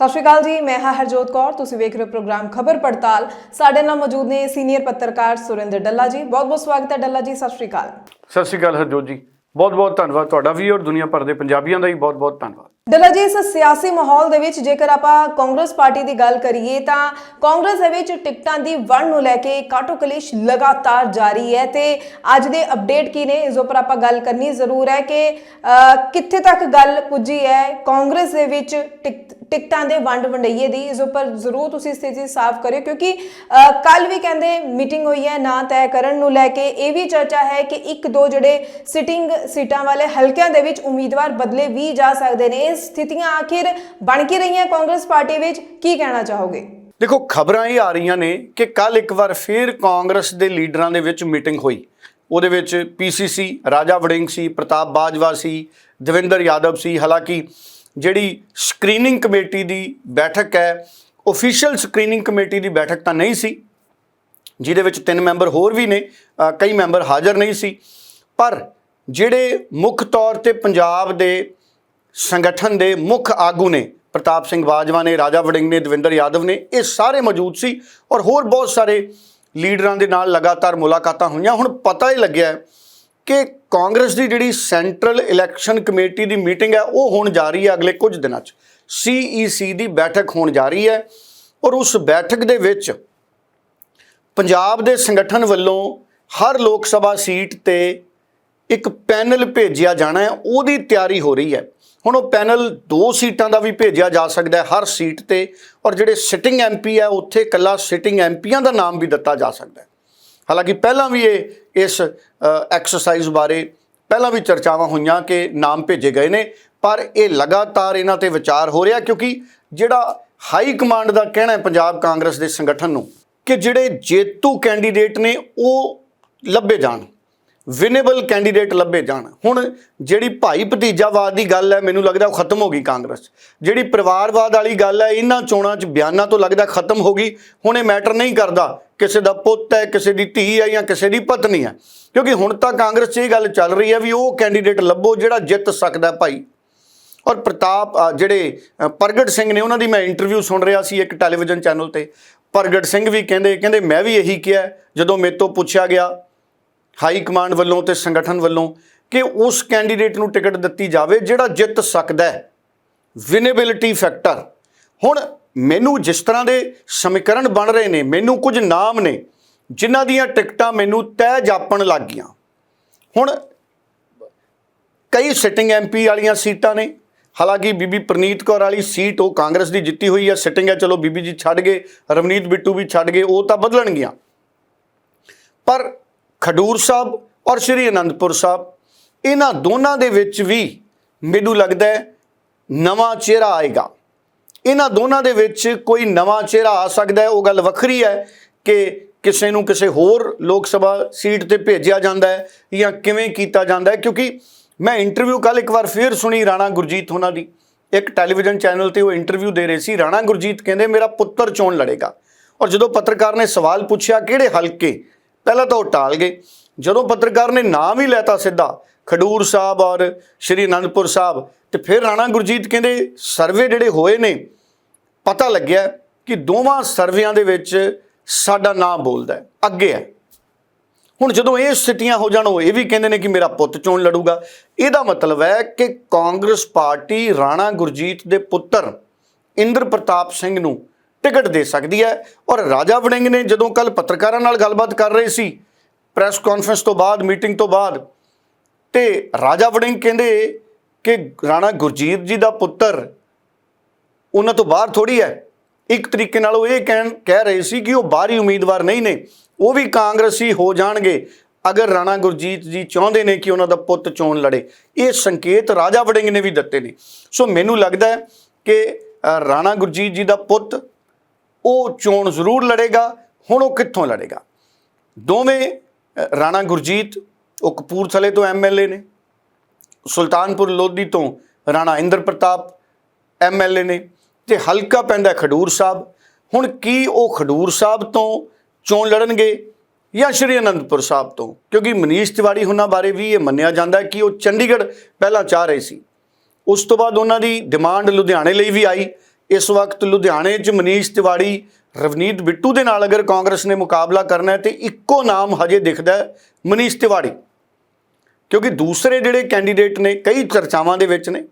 ਸਤਿ ਸ਼੍ਰੀ ਅਕਾਲ ਜੀ ਮੈਂ ਹਾਂ ਹਰਜੋਤ ਕੌਰ ਤੁਸੀਂ ਵੇਖ ਰਹੇ ਹੋ ਪ੍ਰੋਗਰਾਮ ਖਬਰ ਪੜਤਾਲ। ਸਾਡੇ ਨਾਲ ਮੌਜੂਦ ਨੇ ਸੀਨੀਅਰ ਪੱਤਰਕਾਰ ਸੁਰਿੰਦਰ ਡੱਲਾ ਜੀ। ਬਹੁਤ ਬਹੁਤ ਸਵਾਗਤ ਹੈ ਡੱਲਾ ਜੀ ਸਤਿ ਸ਼੍ਰੀ ਅਕਾਲ। ਸਤਿ ਸ਼੍ਰੀ ਅਕਾਲ ਹਰਜੋਤ ਜੀ। ਬਹੁਤ ਬਹੁਤ ਧੰਨਵਾਦ ਤੁਹਾਡਾ ਵੀ ਔਰ ਦੁਨੀਆ ਭਰ ਦੇ ਪੰਜਾਬੀਆਂ ਦਾ ਵੀ ਬਹੁਤ ਬਹੁਤ ਧੰਨਵਾਦ। ਡੱਲਾ ਜੀ ਇਸ ਸਿਆਸੀ ਮਾਹੌਲ ਦੇ ਵਿੱਚ ਜੇਕਰ ਆਪਾਂ ਕਾਂਗਰਸ ਪਾਰਟੀ ਦੀ ਗੱਲ ਕਰੀਏ ਤਾਂ ਕਾਂਗਰਸ ਦੇ ਵਿੱਚ ਟਿਕਟਾਂ ਦੀ ਵੰਡ ਨੂੰ ਲੈ ਕੇ ਕਾਟੋ ਕਲੇਸ਼ ਲਗਾਤਾਰ ਜਾਰੀ ਹੈ ਤੇ ਅੱਜ ਦੇ ਅਪਡੇਟ ਕੀ ਨੇ ਇਸ ਉੱਪਰ ਆਪਾਂ ਗੱਲ ਕਰਨੀ ਜ਼ਰੂਰ ਹੈ ਕਿ ਕਿੱਥੇ ਤੱਕ ਗੱਲ ਪੁੱਜੀ ਹੈ ਕਾਂਗਰਸ ਦੇ ਵਿੱਚ ਟਿਕਟਾਂ ਦੇ ਵੰਡ ਵੰਡਈਏ ਦੀ, ਇਸ ਉੱਪਰ ਜ਼ਰੂਰ ਤੁਸੀਂ ਸਥਿਤੀ ਸਾਫ਼ ਕਰਿਓ, ਕਿਉਂਕਿ ਕੱਲ ਵੀ ਕਹਿੰਦੇ ਮੀਟਿੰਗ ਹੋਈ ਹੈ, ਨਾ ਤੈਅ ਕਰਨ ਨੂੰ ਲੈ ਕੇ ਇਹ ਵੀ ਚਰਚਾ ਹੈ ਕਿ ਇੱਕ ਦੋ ਜਿਹੜੇ ਸਿਟਿੰਗ ਸੀਟਾਂ ਵਾਲੇ ਹਲਕਿਆਂ ਦੇ ਵਿੱਚ ਉਮੀਦਵਾਰ ਬਦਲੇ ਵੀ ਜਾ ਸਕਦੇ ਨੇ। ਇਹ ਸਥਿਤੀਆਂ ਆਖਿਰ ਬਣ ਕੇ ਰਹੀਆਂ ਕਾਂਗਰਸ ਪਾਰਟੀ ਵਿੱਚ? ਕੀ ਕਹਿਣਾ ਚਾਹੋਗੇ? ਦੇਖੋ, ਖਬਰਾਂ ਇਹ ਆ ਰਹੀਆਂ ਨੇ ਕਿ ਕੱਲ ਇੱਕ ਵਾਰ ਫੇਰ ਕਾਂਗਰਸ ਦੇ ਲੀਡਰਾਂ ਦੇ ਵਿੱਚ ਮੀਟਿੰਗ ਹੋਈ। ਉਹਦੇ ਵਿੱਚ ਪੀਸੀਸੀ ਰਾਜਾ ਵੜਿੰਗ ਸੀ, ਪ੍ਰਤਾਪ ਬਾਜਵਾ ਸੀ, ਦਵਿੰਦਰ ਯਾਦਵ ਸੀ। ਹਾਲਾਂਕਿ ਜਿਹੜੀ ਸਕਰੀਨਿੰਗ ਕਮੇਟੀ ਦੀ ਬੈਠਕ ਹੈ ਅਫੀਸ਼ੀਅਲ ਸਕਰੀਨਿੰਗ ਕਮੇਟੀ ਦੀ ਬੈਠਕ ਤਾਂ ਨਹੀਂ ਸੀ, ਜਿਹਦੇ ਵਿੱਚ ਤਿੰਨ ਮੈਂਬਰ ਹੋਰ ਵੀ ਨੇ ਕਈ ਮੈਂਬਰ ਹਾਜ਼ਰ ਨਹੀਂ ਸੀ, ਪਰ ਜਿਹੜੇ ਮੁੱਖ ਤੌਰ ਤੇ ਪੰਜਾਬ ਦੇ ਸੰਗਠਨ ਦੇ ਮੁੱਖ ਆਗੂ ਨੇ, ਪ੍ਰਤਾਪ ਸਿੰਘ ਬਾਜਵਾ ਨੇ, ਰਾਜਾ ਵੜਿੰਗ ਨੇ, ਦਵਿੰਦਰ ਯਾਦਵ ਨੇ, ਇਹ ਸਾਰੇ ਮੌਜੂਦ ਸੀ ਔਰ ਹੋਰ ਬਹੁਤ ਸਾਰੇ ਲੀਡਰਾਂ ਦੇ ਨਾਲ ਲਗਾਤਾਰ ਮੁਲਾਕਾਤਾਂ ਹੋਈਆਂ। ਹੁਣ ਪਤਾ ਹੀ ਲੱਗਿਆ ਕਿ ਕਾਂਗਰਸ ਦੀ ਜਿਹੜੀ ਸੈਂਟਰਲ ਇਲੈਕਸ਼ਨ ਕਮੇਟੀ ਦੀ ਮੀਟਿੰਗ ਹੈ, ਉਹ ਹੋਣ ਜਾ ਰਹੀ ਹੈ ਅਗਲੇ ਕੁਝ ਦਿਨਾਂ 'ਚ। ਸੀਈਸੀ ਦੀ ਬੈਠਕ ਹੋਣ ਜਾ ਰਹੀ ਹੈ ਔਰ ਉਸ ਬੈਠਕ ਦੇ ਵਿੱਚ ਪੰਜਾਬ ਦੇ ਸੰਗਠਨ ਵੱਲੋਂ ਹਰ ਲੋਕ ਸਭਾ ਸੀਟ ਤੇ ਇੱਕ ਪੈਨਲ ਭੇਜਿਆ ਜਾਣਾ ਹੈ, ਉਹਦੀ ਤਿਆਰੀ ਹੋ ਰਹੀ ਹੈ। ਹੁਣ ਉਹ ਪੈਨਲ ਦੋ ਸੀਟਾਂ ਦਾ ਵੀ ਭੇਜਿਆ ਜਾ ਸਕਦਾ ਹੈ ਹਰ ਸੀਟ ਤੇ ਔਰ ਜਿਹੜੇ ਸਿਟਿੰਗ ਐਮਪੀ ਹੈ, ਉੱਥੇ ਕੱਲਾ ਸਿਟਿੰਗ ਐਮਪੀਆਂ ਦਾ ਨਾਮ ਵੀ ਦਿੱਤਾ ਜਾ ਸਕਦਾ ਹੈ। ਹਾਲਾਂਕਿ ਪਹਿਲਾਂ ਵੀ ਇਹ ਇਸ ਐਕਸਰਸਾਈਜ਼ ਬਾਰੇ ਪਹਿਲਾਂ ਵੀ ਚਰਚਾਵਾਂ ਹੋਈਆਂ ਕਿ ਨਾਮ ਭੇਜੇ ਗਏ ਨੇ, ਪਰ ਇਹ ਲਗਾਤਾਰ ਇਹਨਾਂ ਤੇ ਵਿਚਾਰ ਹੋ ਰਿਹਾ ਕਿਉਂਕਿ ਜਿਹੜਾ ਹਾਈ ਕਮਾਂਡ ਦਾ ਕਹਿਣਾ ਹੈ ਪੰਜਾਬ ਕਾਂਗਰਸ ਦੇ ਸੰਗਠਨ ਨੂੰ ਕਿ ਜਿਹੜੇ ਜੇਤੂ ਕੈਂਡੀਡੇਟ ਨੇ ਉਹ ਲੱਭੇ ਜਾਣ। ਵਿਨੇਬਲ ਕੈਂਡੀਡੇਟ ਲੱਭੇ ਜਾਣ। ਹੁਣ ਜਿਹੜੀ ਭਾਈ ਭਤੀਜਾਵਾਦ ਦੀ ਗੱਲ ਹੈ, ਮੈਨੂੰ ਲੱਗਦਾ ਉਹ ਖਤਮ ਹੋ ਗਈ ਕਾਂਗਰਸ ਜਿਹੜੀ ਪਰਿਵਾਰਵਾਦ ਵਾਲੀ ਗੱਲ ਹੈ, ਇਹਨਾਂ ਚੋਣਾਂ 'ਚ ਬਿਆਨਾਂ ਤੋਂ ਲੱਗਦਾ ਖਤਮ ਹੋ ਗਈ। ਹੁਣ ਇਹ ਮੈਟਰ ਨਹੀਂ ਕਰਦਾ ਕਿਸੇ ਦਾ ਪੁੱਤ ਹੈ, ਕਿਸੇ ਦੀ ਧੀ ਹੈ ਜਾਂ ਕਿਸੇ ਦੀ ਪਤਨੀ ਹੈ। ਕਿਉਂਕਿ ਹੁਣ ਤਾਂ ਕਾਂਗਰਸ 'ਚ ਇਹ ਗੱਲ ਚੱਲ ਰਹੀ ਹੈ ਵੀ ਉਹ ਕੈਂਡੀਡੇਟ ਲੱਭੋ ਜਿਹੜਾ ਜਿੱਤ ਸਕਦਾ ਭਾਈ। ਔਰ ਪ੍ਰਤਾਪ ਜਿਹੜੇ ਪ੍ਰਗਟ ਸਿੰਘ ਨੇ, ਉਹਨਾਂ ਦੀ ਮੈਂ ਇੰਟਰਵਿਊ ਸੁਣ ਰਿਹਾ ਸੀ ਇੱਕ ਟੈਲੀਵਿਜ਼ਨ ਚੈਨਲ ਤੇ। ਪ੍ਰਗਟ ਸਿੰਘ ਵੀ ਕਹਿੰਦੇ ਕਹਿੰਦੇ ਮੈਂ ਵੀ ਇਹੀ ਕਿਹਾ ਜਦੋਂ ਮੇਰੇ ਤੋਂ ਪੁੱਛਿਆ ਗਿਆ ਹਾਈ ਕਮਾਂਡ ਵੱਲੋਂ ਤੇ ਸੰਗਠਨ ਵੱਲੋਂ ਕਿ ਉਸ ਕੈਂਡੀਡੇਟ ਨੂੰ ਟਿਕਟ ਦਿੱਤੀ ਜਾਵੇ ਜਿਹੜਾ ਜਿੱਤ ਸਕਦਾ ਹੈ। ਵਿਨੇਬਿਲਿਟੀ ਫੈਕਟਰ ਹੁਣ ਮੈਨੂੰ ਜਿਸ ਤਰ੍ਹਾਂ ਦੇ ਸਮੀਕਰਨ ਬਣ ਰਹੇ ਨੇ, ਮੈਨੂੰ ਕੁਝ ਨਾਮ ਨੇ, ਜਿਨ੍ਹਾਂ ਦੀਆਂ ਟਿਕਟਾਂ ਮੈਨੂੰ ਤੈਅ ਜਾਪਣ ਲੱਗ ਗਈਆਂ। ਹੁਣ ਕਈ ਸਿਟਿੰਗ ਐਮਪੀ ਵਾਲੀਆਂ ਸੀਟਾਂ ਨੇ, ਹਾਲਾਂਕਿ ਬੀਬੀ ਪ੍ਰਨੀਤ ਕੌਰ ਵਾਲੀ ਸੀਟ ਉਹ ਕਾਂਗਰਸ ਦੀ ਜਿੱਤੀ ਹੋਈ ਹੈ ਸਿਟਿੰਗ ਹੈ, ਚਲੋ ਬੀਬੀ ਜੀ ਛੱਡ ਗਏ, ਰਵਨੀਤ ਬਿੱਟੂ ਵੀ ਛੱਡ ਗਏ, ਉਹ ਤਾਂ ਬਦਲਣਗੀਆਂ। ਪਰ ਖਡੂਰ ਸਾਹਿਬ ਔਰ ਸ਼੍ਰੀ ਅਨੰਦਪੁਰ ਸਾਹਿਬ, ਇਹਨਾਂ ਦੋਨਾਂ ਦੇ ਵਿੱਚ ਵੀ ਮੈਨੂੰ ਲੱਗਦਾ ਹੈ ਨਵਾਂ ਚਿਹਰਾ ਆਏਗਾ। ਇਹਨਾਂ ਦੋਨਾਂ ਦੇ ਵਿੱਚ ਕੋਈ ਨਵਾਂ ਚਿਹਰਾ ਆ ਸਕਦਾ ਹੈ, ਉਹ ਗੱਲ ਵੱਖਰੀ ਹੈ ਕਿ ਕਿਸੇ ਨੂੰ ਕਿਸੇ ਹੋਰ ਲੋਕ ਸਭਾ ਸੀਟ ਤੇ ਭੇਜਿਆ ਜਾਂਦਾ ਹੈ ਜਾਂ ਕਿਵੇਂ ਕੀਤਾ ਜਾਂਦਾ ਹੈ, ਕਿਉਂਕਿ ਮੈਂ ਇੰਟਰਵਿਊ ਕੱਲ ਇੱਕ ਵਾਰ ਫੇਰ ਸੁਣੀ ਰਾਣਾ ਗੁਰਜੀਤ ਉਹਨਾਂ ਦੀ। ਇੱਕ ਟੈਲੀਵਿਜ਼ਨ ਚੈਨਲ ਤੇ ਉਹ ਇੰਟਰਵਿਊ ਦੇ ਰਹੇ ਸੀ, ਰਾਣਾ ਗੁਰਜੀਤ ਕਹਿੰਦੇ, ਮੇਰਾ ਪੁੱਤਰ ਚੋਣ ਲੜੇਗਾ। ਔਰ ਜਦੋਂ ਪੱਤਰਕਾਰ ਨੇ ਸਵਾਲ ਪੁੱਛਿਆ, ਕਿਹੜੇ ਹਲਕੇ ਪਹਿਲਾਂ ਤਾਂ ਉਹ ਟਾਲ ਗਏ। ਜਦੋਂ ਪੱਤਰਕਾਰ ਨੇ ਨਾਮ ਹੀ ਲੈਤਾ ਸਿੱਧਾ, ਖਡੂਰ ਸਾਹਿਬ ਔਰ ਸ਼੍ਰੀ ਅਨੰਦਪੁਰ ਸਾਹਿਬ, ਤੇ ਫਿਰ ਰਾਣਾ ਗੁਰਜੀਤ ਕਹਿੰਦੇ, ਸਰਵੇ ਜਿਹੜੇ ਹੋਏ ਨੇ, ਪਤਾ ਲੱਗਿਆ ਕਿ ਦੋਵਾਂ ਸਰਵਿਆਂ ਦੇ ਵਿੱਚ ਸਾਡਾ ਨਾਮ ਬੋਲਦਾ ਅੱਗੇ ਹੈ। ਹੁਣ ਜਦੋਂ ਇਹ ਸਥਿਤੀਆਂ ਹੋ ਜਾਣ, ਉਹ ਇਹ ਵੀ ਕਹਿੰਦੇ ਨੇ ਕਿ ਮੇਰਾ ਪੁੱਤ ਚੋਣ ਲੜੂਗਾ। ਇਹਦਾ ਮਤਲਬ ਹੈ ਕਿ ਕਾਂਗਰਸ ਪਾਰਟੀ ਰਾਣਾ ਗੁਰਜੀਤ ਦੇ ਪੁੱਤਰ ਇੰਦਰ ਪ੍ਰਤਾਪ ਸਿੰਘ ਨੂੰ ਟਿਕਟ ਦੇ ਸਕਦੀ ਹੈ। ਔਰ ਰਾਜਾ ਵੜਿੰਗ ਨੇ ਜਦੋਂ ਕੱਲ ਪੱਤਰਕਾਰਾਂ ਨਾਲ ਗੱਲਬਾਤ ਕਰ ਰਹੇ ਸੀ ਪ੍ਰੈਸ ਕਾਨਫਰੰਸ ਤੋਂ ਬਾਅਦ ਮੀਟਿੰਗ ਤੋਂ ਬਾਅਦ, ਤੇ ਰਾਜਾ ਵੜਿੰਗ ਕਹਿੰਦੇ ਕਿ ਰਾਣਾ ਗੁਰਜੀਤ ਜੀ ਦਾ ਪੁੱਤਰ ਉਹਨਾਂ ਤੋਂ ਬਾਹਰ ਥੋੜੀ ਹੈ। ਇੱਕ ਤਰੀਕੇ ਨਾਲ ਉਹ ਇਹ ਕਹਿਣ, ਕਹਿ ਰਹੇ ਸੀ ਕਿ ਉਹ ਬਾਹਰੀ ਉਮੀਦਵਾਰ ਨਹੀਂ ਨੇ, ਉਹ ਵੀ ਕਾਂਗਰਸੀ ਹੋ ਜਾਣਗੇ। ਅਗਰ ਰਾਣਾ ਗੁਰਜੀਤ ਜੀ ਚਾਹੁੰਦੇ ਨੇ ਕਿ ਉਹਨਾਂ ਦਾ ਪੁੱਤ ਚੋਣ ਲੜੇ, ਇਹ ਸੰਕੇਤ ਰਾਜਾ ਵੜਿੰਗ ਨੇ ਵੀ ਦਿੱਤੇ ਨੇ। ਸੋ ਮੈਨੂੰ ਲੱਗਦਾ ਹੈ ਕਿ ਰਾਣਾ ਗੁਰਜੀਤ ਜੀ ਦਾ ਪੁੱਤ ਉਹ ਚੋਣ ਜ਼ਰੂਰ ਲੜੇਗਾ, ਹੁਣ ਉਹ ਕਿੱਥੋਂ ਲੜੇਗਾ? ਦੋਵੇਂ ਰਾਣਾ ਗੁਰਜੀਤ, ਉਹ ਕਪੂਰਥਲੇ ਤੋਂ ਐਮਐਲਏ ਨੇ, ਸੁਲਤਾਨਪੁਰ ਲੋਧੀ ਤੋਂ ਰਾਣਾ ਇੰਦਰ ਪ੍ਰਤਾਪ ਐਮਐਲਏ ਨੇ, ਤੇ ਹਲਕਾ ਪੈਂਦਾ ਖਡੂਰ ਸਾਹਿਬ। ਹੁਣ ਕੀ ਉਹ ਖਡੂਰ ਸਾਹਿਬ ਤੋਂ ਚੋਣ ਲੜਨਗੇ ਜਾਂ ਸ਼੍ਰੀ ਅਨੰਦਪੁਰ ਸਾਹਿਬ ਤੋਂ? ਕਿਉਂਕਿ ਮਨੀਸ਼ ਤਿਵਾੜੀ ਉਹਨਾਂ ਬਾਰੇ ਵੀ ਇਹ ਮੰਨਿਆ ਜਾਂਦਾ ਕਿ ਉਹ ਚੰਡੀਗੜ੍ਹ ਪਹਿਲਾਂ ਚਾਹ ਰਹੇ ਸੀ। ਉਸ ਤੋਂ ਬਾਅਦ ਉਹਨਾਂ ਦੀ ਡਿਮਾਂਡ ਲੁਧਿਆਣੇ ਲਈ ਵੀ ਆਈ। ਇਸ ਵਕਤ ਲੁਧਿਆਣੇ 'ਚ ਮਨੀਸ਼ ਤਿਵਾੜੀ, ਰਵਨੀਤ ਬਿੱਟੂ ਦੇ ਨਾਲ ਅਗਰ ਕਾਂਗਰਸ ਨੇ ਮੁਕਾਬਲਾ ਕਰਨਾ ਹੈ ਤੇ ਇੱਕੋ ਨਾਮ ਹਜੇ ਦਿਖਦਾ ਹੈ ਮਨੀਸ਼ ਤਿਵਾੜੀ। ਕਿਉਂਕਿ ਦੂਸਰੇ ਜਿਹੜੇ ਕੈਂਡੀਡੇਟ ਨੇ, ਕਈ ਚਰਚਾਵਾਂ ਦੇ ਵਿੱਚ ਨੇ,